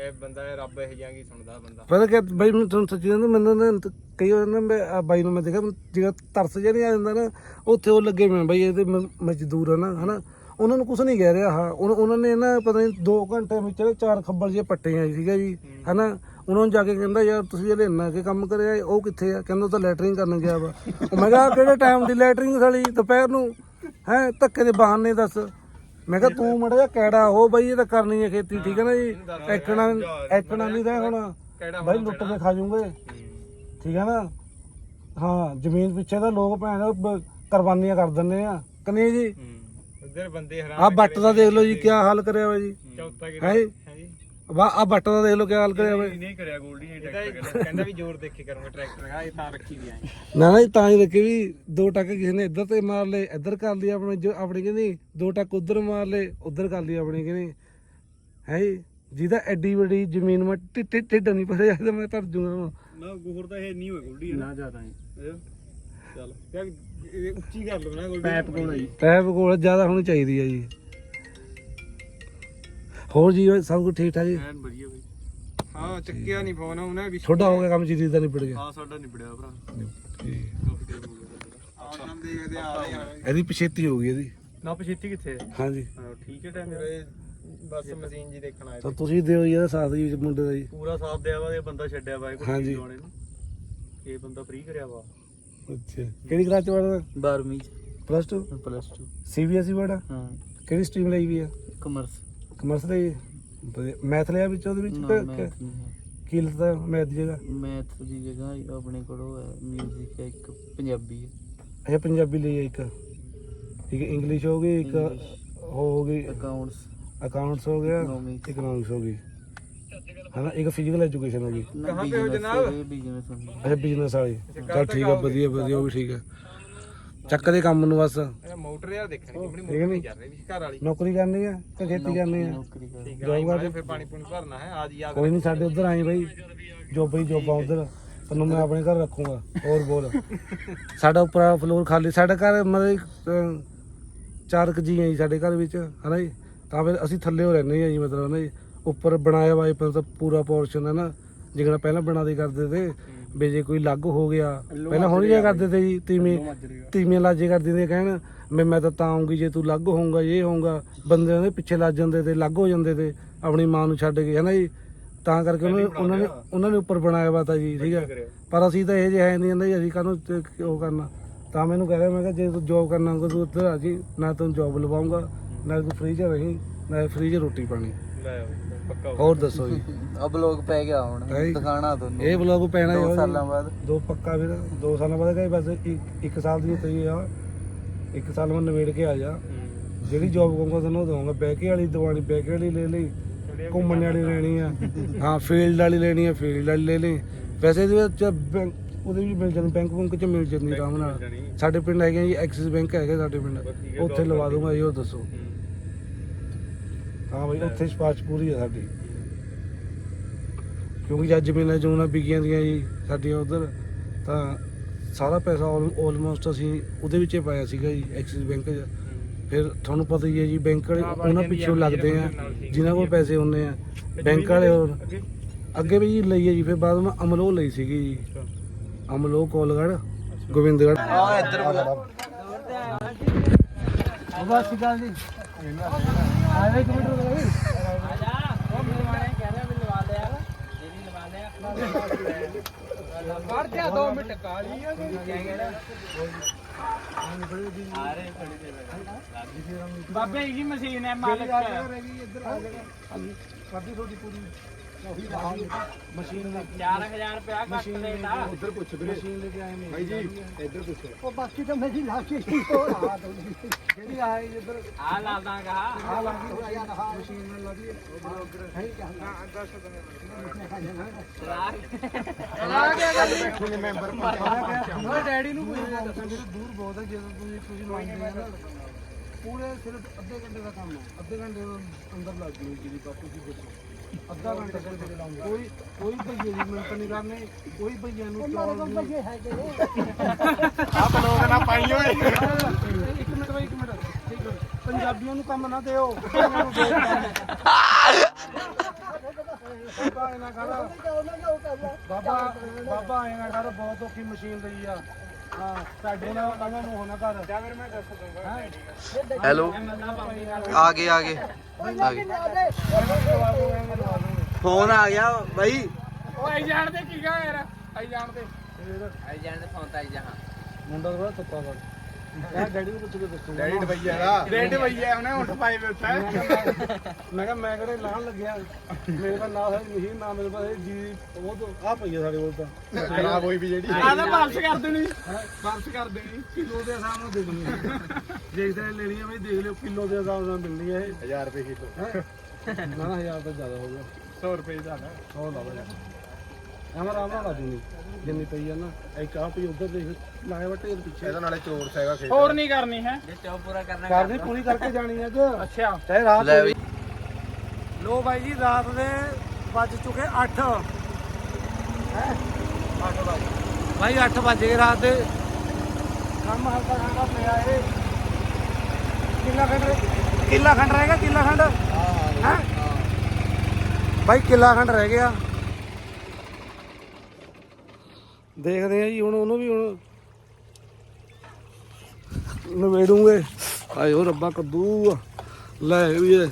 ਇਹ ਬੰਦਾ ਇਹ ਰੱਬ ਇਹ ਜਾਂਗੀ ਸੁਣਦਾ ਬੰਦਾ। ਪਤਾ ਕਿ ਬਾਈ ਮੈਨੂੰ ਤੁਹਾਨੂੰ ਸੱਚੀ ਦੱਸਾਂ ਮੈਨੂੰ ਨਾ ਕਈ ਵਾਰ ਨਾ ਮੈਂ ਆਹ ਬਾਈ ਨੂੰ ਮੈਂ ਦੇਖਿਆ ਜਿਹੜਾ ਤਰਸ ਜਿਹਾ ਨਹੀਂ ਆ ਜਾਂਦਾ ਨਾ ਉੱਥੇ ਉਹ ਲੱਗੇ ਮੈਂ ਬਾਈ ਇਹਦੇ ਮ- ਮਜ਼ਦੂਰ ਆ ਨਾ ਹਨਾ? ਉਹਨਾਂ ਨੂੰ ਕੁਝ ਨਹੀਂ ਕਹਿ ਰਿਹਾ ਹਾਂ। ਉਹਨਾਂ ਉਹਨਾਂ ਨੇ ਨਾ ਪਤਾ ਨਹੀਂ 2 ਘੰਟੇ ਵਿੱਚ ਨਾ ਚਾਰ ਖੱਬਲ ਜਿਹੇ ਪੱਟੇ ਆ ਸੀਗਾ ਜੀ ਹਨਾ? ਉਹਨਾਂ ਨੂੰ ਜਾ ਕੇ ਕਹਿੰਦਾ ਯਾਰ ਤੁਸੀਂ ਇਹਦੇ ਇੰਨਾ ਕੇ ਕੰਮ ਕਰਿਆ ਉਹ ਕਿੱਥੇ ਆ? ਕਹਿੰਦਾ ਉਹ ਤਾਂ ਲੈਟਰਿੰਗ ਕਰਨ ਗਿਆ ਵਾ। ਉਹ ਮੈਂ ਕਿਹਾ ਆਹ ਕਿਹੜੇ ਟਾਈਮ ਦੀ ਲੈਟਰਿੰਗ ਸਾਲੀ ਦੁਪਹਿਰ ਨੂੰ? ਹੈ? ਧੱਕੇ ਦੇ ਬਹਾਨੇ ਦੱਸ। ਮੈਂ ਕਿਹਾ ਤੂੰ ਮੜਾ ਜਾ ਕੈੜਾ ਹੋ ਬਈ ਇਹ ਤਾਂ ਕਰਨੀ ਹੈ ਖੇਤੀ ਠੀਕ ਹੈ ਨਾ ਜੀ? ਐਕਣਾ ਐਕਣਾ ਨਹੀਂ ਰਹਿ ਹੁਣ। ਬਾਈ ਲੁੱਟ ਕੇ ਖਾ ਜੂਗੇ। ਠੀਕ ਹੈ ਨਾ? ਹਾਂ ਜ਼ਮੀਨ ਪਿੱਛੇ ਤਾਂ ਲੋਕ ਭੈਣ ਕੁਰਬਾਨੀਆਂ ਕਰ ਦਿੰਦੇ ਆ। ਕਨੇ ਜੀ? ਉਧਰ ਬੰਦੇ ਹਰਾਮ ਆ ਬੱਟ ਦਾ ਦੇਖ ਲਓ ਜੀ ਕੀ ਹਾਲ ਕਰਿਆ ਹੋਇਆ ਜੀ। ਚੌਥਾ ਹੈ ਵਾ ਆ ਬੱਟ ਦਾ ਦੇਖ ਲਓ ਕੀ ਹਾਲ ਕਰਿਆ ਹੋਇਆ ਨਹੀਂ ਕਰਿਆ ਗੋਲਡੀ ਨੇ ਟਰੈਕਟਰ ਕਹਿੰਦਾ ਵੀ ਜ਼ੋਰ ਦੇਖ ਕੇ ਕਰੂੰਗਾ ਟਰੈਕਟਰ ਆ ਇਹ ਤਾਂ ਰੱਖੀ ਵੀ ਆਏ ਨਾ ਨਾ ਜੀ, ਤਾਂ ਹੀ ਦੇਖੇ ਵੀ ਦੋ ਟੱਕ ਕਿਸੇ ਨੇ ਇੱਧਰ ਤੇ ਮਾਰ ਲਏ ਇੱਧਰ ਕਰ ਲਈ ਆਪਣੇ ਜੋ ਆਪਣੀ ਕਹਿੰਦੀ ਦੋ ਟੱਕ ਉਧਰ ਮਾਰ ਲਏ ਉਧਰ ਕਰ ਲਈ ਆਪਣੀ ਕਹਿੰਦੀ ਹੈ ਜੀ, ਜਿਹਦਾ ਐਡੀ ਵੱਡੀ ਜ਼ਮੀਨ ਮੈਂ ਟਿੱਟ ਟਿੱਡ ਨਹੀਂ ਪਰੇ ਜਾਂਦਾ ਮੈਂ ਧਰ ਜੂਗਾ ਨਾ ਗੋਹਰ ਤਾਂ ਇਹ ਨਹੀਂ ਹੋਏ ਗੋਲਡੀ ਨਾ ਜ਼ਿਆਦਾ ਹੈ? ਚੱਲ। ਇਹ ਉੱਚੀ ਕਰ ਲਓ ਨਾ ਗੋਲਡੀ। ਪੈਪ ਕੋਲ ਜੀ। ਪੈਪ ਕੋਲ ਜ਼ਿਆਦਾ ਹੋਣੀ ਚਾਹੀਦੀ ਹੈ ਜੀ। ਹੋਰ ਜੀ ਸਭ ਕੁਝ ਠੀਕ ਠਾਕ ਜੀ? ਐਨ ਵਧੀਆ ਬਈ। ਹਾਂ ਚੱਕਿਆ ਨਹੀਂ ਫੋਨ ਉਹਨੇ ਵੀ ਛੋਟਾ ਹੋ ਗਿਆ ਕੰਮ ਜੀ ਦਾ ਨਿਬੜ ਗਿਆ। ਹਾਂ ਸਾਡਾ ਨਿਬੜਿਆ ਭਰਾ। ਆ ਕੰਮ ਦੇਖਦੇ ਆ ਰਹੇ ਆ ਇਹਦੀ ਪਛੇਤੀ ਹੋ ਗਈ ਇਹਦੀ। ਨਾ ਪਛੇਤੀ ਕਿੱਥੇ? ਹਾਂਜੀ। ਹਾਂ ਠੀਕ ਹੈ ਟਾਈਮ ਮੇਰੇ ਬਸ ਮਸ਼ੀਨ ਜੀ ਦੇਖਣ ਆਏ ਤਾਂ ਤੁਸੀਂ ਦਿਓ ਜੀ ਇਹਦਾ ਸਾਥ ਜੀ ਮੁੰਡੇ ਦਾ ਜੀ। ਪੂਰਾ ਸਾਥ ਦਿਆ ਵਾ ਇਹ ਬੰਦਾ ਛੱਡਿਆ ਵਾ ਇਹ ਕੋਈ ਹਾਂਜੀ। ਲਾਉਣੇ ਨੂੰ ਇਹ ਬੰਦਾ ਫ੍ਰੀ ਕਰਿਆ ਵਾ। ਅੱਛਾ। ਕਿਹੜੀ ਕਲਾਸ ਚ ਪੜਦਾ 12ਵੀਂ ਪਲੱਸ 2 ਪਲੱਸ 2 ਸੀਬੀਐਸਈ ਪੜਾ ਹਾਂ। ਕਿਹੜੀ ਸਟਰੀਮ ਲਈ ਵੀ ਆ? ਕਮਰਸ ਕਮਰਸ ਮੈਥ ਲਿਆ ਵਿੱਚ ਉਹਦੇ ਵਿੱਚ ਕਿ- ਲਿਖਦਾ ਮੈਥ ਦੀ ਜਗ੍ਹਾ? ਮੈਥ ਦੀ ਜਗ੍ਹਾ ਆਪਣੇ ਕੋਲ ਉਹ ਹੈ 뮤직 ਹੈ ਇੱਕ ਪੰਜਾਬੀ ਹੈ। ਇਹ ਪੰਜਾਬੀ ਲਈ ਹੈ ਇੱਕ। ਠੀਕ ਹੈ ਇੰਗਲਿਸ਼ ਹੋ ਗਈ ਇੱਕ ਉਹ ਹੋ ਗਈ। ਅਕਾਊਂਟਸ ਅਕਾਊਂਟਸ ਹੋ ਗਿਆ Economics। ਇਕਨੋਮਿਕਸ ਹੋ ਗਈ। ਹਨਾ ਇੱਕ ਫਿਜ਼ੀਕਲ ਐਜੂਕੇਸ਼ਨ ਹੋ ਗਈ। ਨਾ ਬਿਜ਼ਨਸ ਬਿਜ਼ਨਸ ਹੁੰਦਾ ਅੱਛਾ ਬਿਜ਼ਨਸ ਵਾਲੀ। ਚਲ ਠੀਕ ਆ ਵਧੀਆ ਵਧੀਆ ਉਹ ਵੀ ਠੀਕ ਆ ਚੱਕ ਦੇ ਕੰਮ ਨੂੰ ਬਸ। ਮੋਟਰ ਯਾਰ ਦੇਖਣੀ ਆਪਣੀ ਠੀਕ ਹੈ ਮੋਟਰ? ਨਹੀਂ? ਚੱਲ ਰਹੀ ਵੀ ਘਰ ਵਾਲੀ। ਨੌਕਰੀ ਕਰਨੀ ਆ ਕਿ ਖੇਤੀ ਕਰਨੀ ਆ? ਨੌਕਰੀ ਕਰ ਠੀਕ ਹੈ ਆਈ ਫਿਰ ਪਾਣੀ ਪੂਣੀ ਭਰਨਾ ਹੈ ਆ ਜੀ ਆ ਕੋਈ ਨਹੀਂ ਸਾਡੇ ਉਧਰ ਆਏ ਬਈ। ਜੋ ਬਈ ਜੋਬਾਂ ਉਧਰ। ਤੈਨੂੰ ਮੈਂ ਆਪਣੇ ਘਰ ਰੱਖੂੰਗਾ। ਹੋਰ ਬੋਲ। ਸਾਡਾ ਉੱਪਰ ਫਲੋਰ ਖਾਲੀ। ਸਾਡਾ ਘਰ ਮਤਲਬ ਅਹ, ਚਾਰ ਕੁ ਜੀ ਆ ਜੀ ਸਾਡੇ ਘਰ ਵਿੱਚ ਹਨਾ ਜੀ? ਤਾਂ ਫਿਰ ਅਸੀਂ ਥੱਲੇ ਹੋ ਰਹਿੰਦੇ ਆ ਜੀ ਮਤਲਬ ਨਾ ਜੀ? ਉੱਪਰ ਬਣਾਇਆ ਵਾ ਇਹ ਤਾਂ ਪੂਰਾ ਪੋਰਸ਼ਨ ਹੈ ਨਾ ਜਿਹੜਾ ਪਹਿਲਾਂ ਬਣਾ ਦੇ ਕਰਦੇ ਤੇ। ਵੀ ਜੇ ਕੋਈ ਲੱਗ ਹੋ ਗਿਆ ਪਹਿਲਾਂ ਹੁਣ ਇਹ ਕਰਦੇ ਤੇ ਜੀ ਤੀਵੇਂ ਤੀਵੇਂ ਲਾਜੇ ਕਰਦੇ ਤੇ ਕਹਿਣ ਮੈਂ ਮੈਂ ਤਾਂ ਤਾਂ ਆਉਂਗੀ ਜੇ ਤੂੰ ਲੱਗ ਹੋਊਗਾ ਇਹ ਹੋਊਗਾ ਬੰਦੇ ਦੇ ਪਿੱਛੇ ਲੱਗ ਜਾਂਦੇ ਤੇ ਲੱਗ ਹੋ ਜਾਂਦੇ ਤੇ ਆਪਣੀ ਮਾਂ ਨੂੰ ਛੱਡ ਕੇ ਹੈ ਨਾ ਜੀ? ਤਾਂ ਕਰਕੇ ਉਹਨੇ ਨੇ ਉਹਨਾਂ ਨੇ ਉੱਪਰ ਬਣਾਇਆ ਵਾ ਤਾਂ ਜੀ ਠੀਕ ਹੈ ਪਰ ਅਸੀਂ ਤਾਂ ਇਹ ਜਿਹਾ ਹੈ ਨਹੀਂ ਕਹਿੰਦੇ ਜੀ ਅਸੀਂ ਕਾਹਨੂੰ ਤੇ ਉਹ ਕਰਨਾ? ਤਾਂ ਮੈਨੂੰ ਕਹਿ ਰਿਹਾ ਮੈਂ ਕਿਹਾ ਜੇ ਤੂੰ ਜੋਬ ਕਰਨਾ ਹੋਊਗਾ ਤੂੰ ਉੱਧਰ ਆ ਜੀ ਨਾ ਤੈਨੂੰ ਜੋਬ ਲਵਾਉਂਗਾ ਨਾ ਤੂੰ ਫ੍ਰੀ ਚ ਰਹੀ ਨਾ ਫ੍ਰੀ ਚ ਰੋਟੀ ਪਾਣੀ। ਲੈ ਹੋਰ ਦੱਸੋ ਜੀ। <laughs> ਅਬ ਲੋਕ ਪੈ ਗਿਆ ਹੁਣ ਹੈ ਜੀ। ਦਿਖਾਣਾ ਤੁਹਾਨੂੰ। ਇਹ ਬਲੌਗ ਪੈਣਾ ਹੀ ਦੋ ਆ ਜੀ। ਸਾਲਾਂ ਬਾਅਦ। ਦੋ ਪੱਕਾ ਫਿਰ ਦੋ ਸਾਲਾਂ ਬਾਅਦ ਕਹੇ ਬਸ ਇੱਕ- ਇੱਕ ਸਾਲ ਦੀ ਤਈ ਆ। ਇੱਕ ਸਾਲ ਮੈਂ ਨਵੇੜ ਕੇ ਆ ਜਾ ਜਿਹੜੀ ਜੌਬ ਕਹੂੰਗਾ ਉਹ ਦਊਂਗਾ ਬੈਕੇ ਵਾਲੀ ਦਵਾਣੀ ਬੈਕੇ ਵਾਲੀ ਲੈ ਲਈ। ਘੁੰਮਣ ਵਾਲੀ ਲੈਣੀ ਆ। ਹਾਂ ਫੀਲਡ ਵਾਲੀ ਲੈਣੀ ਆ ਫੀਲਡ ਵਾਲੀ ਲੈ ਲਈ। ਵੈਸੇ ਇਹਦੇ ਵਿੱਚ ਬੈਂਕ ਉਹਦੇ ਵੀ ਮਿਲ ਜਾਂਦੀ ਬੈਂਕ ਬੁੰਕ ਚ ਮਿਲ ਜਾਂਦੀ ਆਰਾਮ ਨਾਲ। ਸਾਡੇ ਪਿੰਡ ਹੈਗੇ ਜੀ ਐਕਸਿਸ ਬੈਂਕ ਹੈਗੇ ਸਾਡੇ ਪਿੰਡ। ਉੱਥੇ ਲਵਾ ਦੂੰਗਾ ਜੀ ਉਹ ਦੱਸੋ। ਹਾਂ ਬਈ ਉੱਥੇ ਸਪਾਚ ਪੂਰੀ ਆ ਸਾਡੀ। ਕਿਉਂਕਿ ਜਦ ਜ਼ਮੀਨਾਂ ਜਮੂਨਾਂ ਵਿਕੀਆਂ ਦੀਆਂ ਜੀ ਸਾਡੀਆਂ ਉਧਰ ਤਾਂ ਸਾਰਾ ਪੈਸਾ ਆਲਮੋਸਟ ਅਸੀਂ ਉਹਦੇ ਵਿੱਚ ਹੀ ਪਾਇਆ ਸੀਗਾ ਜੀ ਐਕਸਿਸ ਬੈਂਕ 'ਚ। ਫਿਰ ਤੁਹਾਨੂੰ ਪਤਾ ਹੀ ਹੈ ਜੀ ਬੈਂਕ ਵਾਲੇ ਉਹਨਾਂ ਪਿੱਛੋਂ ਲੱਗਦੇ ਆ ਜਿਨ੍ਹਾਂ ਕੋਲ ਪੈਸੇ ਹੁੰਦੇ ਆ। ਬੈਂਕ ਵਾਲੇ ਹੋਰ ਅੱਗੇ? ਵੀ ਜੀ ਲਈ ਹੈ ਜੀ ਫਿਰ ਬਾਅਦ ਵਿੱਚ ਅਮਲੋ ਲਈ ਸੀਗੀ ਜੀ। ਅਮਲੋ ਕੋਲਗੜ ਗੋਬਿੰਦਗੜ ਆ ਇੱਧਰ ਬਾਬਾ ਸਿਕਾਲ ਜੀ ਆਵੇ ਕਿਲੋਮੀਟਰ ਦਾ ਉਹ ਮੇਰੇ ਮਾਰੇ ਕਹਿ ਰਿਹਾ ਵੀ ਲਵਾ ਲਿਆ ਜਿਹੜੀ ਲਵਾ ਲਿਆ ਵੜ ਜਾ 2 ਮਿੰਟ ਕਾਲੀ ਆ ਕੀ ਕਹਿ ਰਿਹਾ ਬਾਬੇ ਇਹ ਮਸ਼ੀਨ ਹੈ ਮਾਲਕ ਸਾਡੀ ਤੁਹਾਡੀ ਪੂਰੀ ਮਸ਼ੀਨ 4000 ਰੁਪਇਆ ਕੱਟ ਦੇਤਾ ਉਧਰ ਪੁੱਛ ਵੀਰੇ। ਮਸ਼ੀਨ ਲੈ ਕੇ ਆਏ ਨੇ। ਭਾਈ ਜੀ ਇੱਧਰ ਪੁੱਛੋ। ਉਹ ਬਾਕੀ ਤਾਂ ਮੇਰੀ ਲਾਸ਼ੀ ਹੀ ਹੋ ਰਹਾ ਜਿਹੜੀ ਆਏ ਇੱਧਰ। ਆ ਲਾ ਦਾਂਗਾ। ਆ ਲਾ ਕੇ ਮਸ਼ੀਨ ਨਾਲ ਲਾ ਦੀ ਮੈਂ ਡੈਡੀ ਨੂੰ ਪੁੱਛਿਆ ਮੇਰੇ ਦੂਰ ਬਹੁਤ ਹੈ ਜਦੋਂ ਤੁਸੀਂ ਤੁਸੀਂ ਮੰਨਦੇ ਆ ਨਾ। ਪੂਰੇ ਸਿਰਫ ਅੱਧੇ ਘੰਟੇ ਦਾ ਕੰਮ ਹੈ। ਅੱਧੇ ਘੰਟੇ ਦੇ ਅੰਦਰ ਲੱਗ ਜੂ ਜੀ ਬਾਪੂ ਜੀ ਦੱਸੋ। ਅੱਧਾ ਘੰਟਾ ਘੰਟੇ ਦਾ ਲਾਉਂਗੇ। ਕੋਈ ਕੋਈ ਭਈਏ ਦੀ ਮਿਹਨਤ ਨਹੀਂ ਕਰਨੀ ਕੋਈ ਭਈਆਂ ਨੂੰ ਚੌਲ ਨਹੀਂ। ਇਹ ਹੈਗੇ ਨੇ। ਇੱਕ ਮਿੰਟ ਬਾਈ ਇੱਕ ਮਿੰਟ। ਠੀਕ ਹੈ। ਪੰਜਾਬੀਆਂ ਨੂੰ ਕੰਮ ਨਾ ਦਿਓ। ਇਹਨਾਂ ਨੂੰ ਦਿਓ ਕੰਮ। ਬਾਬਾ ਇਹਨਾਂ ਕਰ ਬਾਬਾ ਇਹਨਾਂ ਕਰ ਬਹੁਤ ਔਖੀ ਮਸ਼ੀਨ ਲਈ ਆ। ਹਾਂ ਸਾਡੇ ਨਾਲ ਕਹਿੰਦਾ ਨੂੰ ਹੋਣਾ ਕਰ ਜਾਂ ਫਿਰ ਮੈਂ ਦੱਸ ਦੂੰਗਾ ਹੈਲੋ ਆ ਗਏ ਆ ਗਏ ਦੀ ਨਾ ਦੇ ਫੋਨ ਆ ਗਿਆ ਬਾਈ ਓ ਆਈ ਜਾਣਦੇ ਕੀ ਗਾ ਯਾਰ ਆਈ ਜਾਣਦੇ ਆਈ ਜਾਣਦੇ ਫੋਨ ਤਾਂ ਆਈ ਜਹਾਂ ਮੁੰਡਾ ਥੋੜਾ ਤੁੱਪਾ ਕਰ ਇਹ ਡੈਡੀ ਨੂੰ ਪੁੱਛ ਕੇ ਦੱਸੋ ਰੇਡ ਭਈਆ ਉਹਨੇ ਉੱਠ ਪਾਏ ਵੇ ਉੱਥੇ। ਮੈਂ ਕਿਹਾ ਮੈਂ ਕਿਹੜੇ ਲਾਣ ਲੱਗਿਆ? ਮੇਰੇ ਨਾ ਹੈ ਨਾ ਮੇਰੇ ਕੋਲ ਜੀ ਉਹ ਤੋਂ ਆ ਪਈ ਆ ਸਾਡੇ ਕੋਲ ਤਾਂ। ਖਰਾਬ ਹੋਈ ਵੀ ਜਿਹੜੀ। ਆ ਤਾਂ ਵਾਪਸ ਕਰ ਦੇਣੀ। ਵਾਪਸ ਕਰ ਦੇਣੀ। ਕਿਲੋ ਦੇ ਹਿਸਾਬ ਨਾਲ ਦੇ ਦਿੰਦੀ ਆ ਦੇਖਦੇ ਲੈਣੀ ਆ ਬਈ ਦੇਖ ਲਿਓ ਕਿਲੋ ਦੇ ਹਿਸਾਬ ਨਾਲ ਮਿਲਣੀ ਆ ਇਹ। 1000 ਰੁਪਏ ਕਿਲੋ। ਨਾ ਨਾ 1000 ਤੋਂ ਜ਼ਿਆਦਾ ਹੋ ਗਿਆ। 100 ਰੁਪਏ ਦਾ 100 ਲਾ ਲਓ। ਐਵੇਂ ਆਰਾਮ ਨਾਲ ਲਾ ਦੂੰਗੀ ਜਿੰਨੀ ਪਈ ਆ ਨਾ ਇੱਕ ਆ ਪਈ ਉਧਰ ਦੇਖ ਲਾਏ ਵਟੇ ਪਿੱਛੇ। ਇਹਦਾ ਨਾਲੇ ਚੋਰ ਸੈਗਾ ਹੋਰ ਨਹੀਂ ਕਰਨੀ ਹੈ। ਜੇ ਚੋ ਪੂਰਾ ਕਰਨਾ ਕਰਨੀ ਪੂਰੀ ਕਰਕੇ ਜਾਣੀ ਅੱਜ। ਅੱਛਾ। ਚਾਹੇ ਰਾਤ ਲੈ ਲੋ ਬਾਈ ਜੀ ਰਾਤ ਦੇ ਵੱਜ ਚੁੱਕੇ 8 ਹੈ? 8 ਵਜ। ਬਾਈ 8 ਵੱਜ ਗਏ ਰਾਤ ਦੇ। ਕੰਮ ਹਲਕਾ ਹਲਕਾ ਪਿਆ ਏ ਕਿੰਨਾ ਖੰਡ ਕਿੱਲਾ ਖੰਡ ਰਹਿ ਗਿਆ ਕਿੱਲਾ ਖੰਡ? ਹੈ? ਬਾਈ ਕਿੱਲਾ ਖੰਡ ਰਹਿ ਗਿਆ। ਦੇਖਦੇ ਆ ਜੀ ਹੁਣ ਉਹਨੂੰ ਵੀ ਹੁਣ ਨਵੇੜੂਗੇ। ਆਇਓ ਰੱਬਾ ਕੱਦੂ। ਲੈ ਵੀ ਇਹ।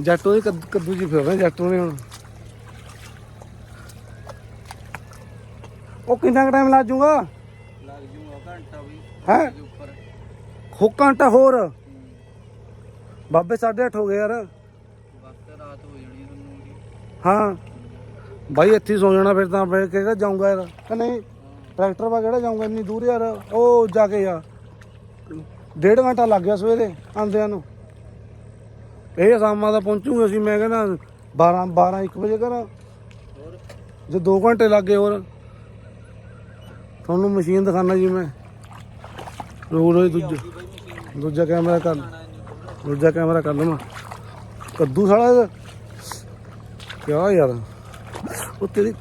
ਜੱਟੋ ਦੇ ਕੱਦ- ਜੀ ਫਿਰ ਰਹੇ ਜੱਟੋ ਨੇ ਹੁਣ। ਉਹ ਕਿੰਨਾ ਟਾਈਮ ਲੱਗ ਜਾਊਗਾ ਲੱਗ ਜੂਗਾ ਘੰਟਾ ਵੀ। ਹੈ? ਹੋ ਘੰਟਾ ਹੋਰ? ਬਾਬੇ 8:30 ਹੋ ਗਏ ਯਾਰ। ਬਸ ਰਾਤ ਹੋ ਜਾਣੀ ਤੁਹਾਨੂੰ ਹਾਂ। ਬਾਈ ਇੱਥੇ ਹੀ ਸੌ ਜਾਣਾ ਫਿਰ ਤਾਂ ਮੈਂ ਕਿਹੜਾ ਜਾਊਂਗਾ ਯਾਰ ਕਿ ਨਹੀਂ? ਟਰੈਕਟਰ ਵਾ ਕਿਹੜਾ ਜਾਊਂਗਾ? ਇੰਨੀ ਦੂਰ ਯਾਰ। ਉਹ ਜਾ ਕੇ ਯਾਰ ਡੇਢ ਘੰਟਾ ਲੱਗ ਗਿਆ ਸਵੇਰੇ ਆਂਦਿਆਂ ਨੂੰ। ਇਹ ਸ਼ਾਮਾਂ ਦਾ ਪਹੁੰਚੂਗੇ ਅਸੀਂ, ਮੈਂ ਕਹਿੰਦਾ 12 12 1 ਵਜੇ ਕਰਾਂ ਜੇ 2 ਘੰਟੇ ਲੱਗੇ ਹੋਰ। ਤੁਹਾਨੂੰ ਮਸ਼ੀਨ ਦਿਖਾਣਾ ਜੀ ਮੈਂ। ਰੋਜ਼ ਰੋਜ਼ ਦੂਜਾ ਦੂਜਾ ਕੈਮਰਾ ਕਰ, ਦੂਜਾ ਕੈਮਰਾ ਕਰ ਲਵਾਂ। ਕੱਦੂ ਸਾਲਾ ਇਹਦਾ। ਕਿਆ ਯਾਰ। ਉਹ ਤੇਰੀ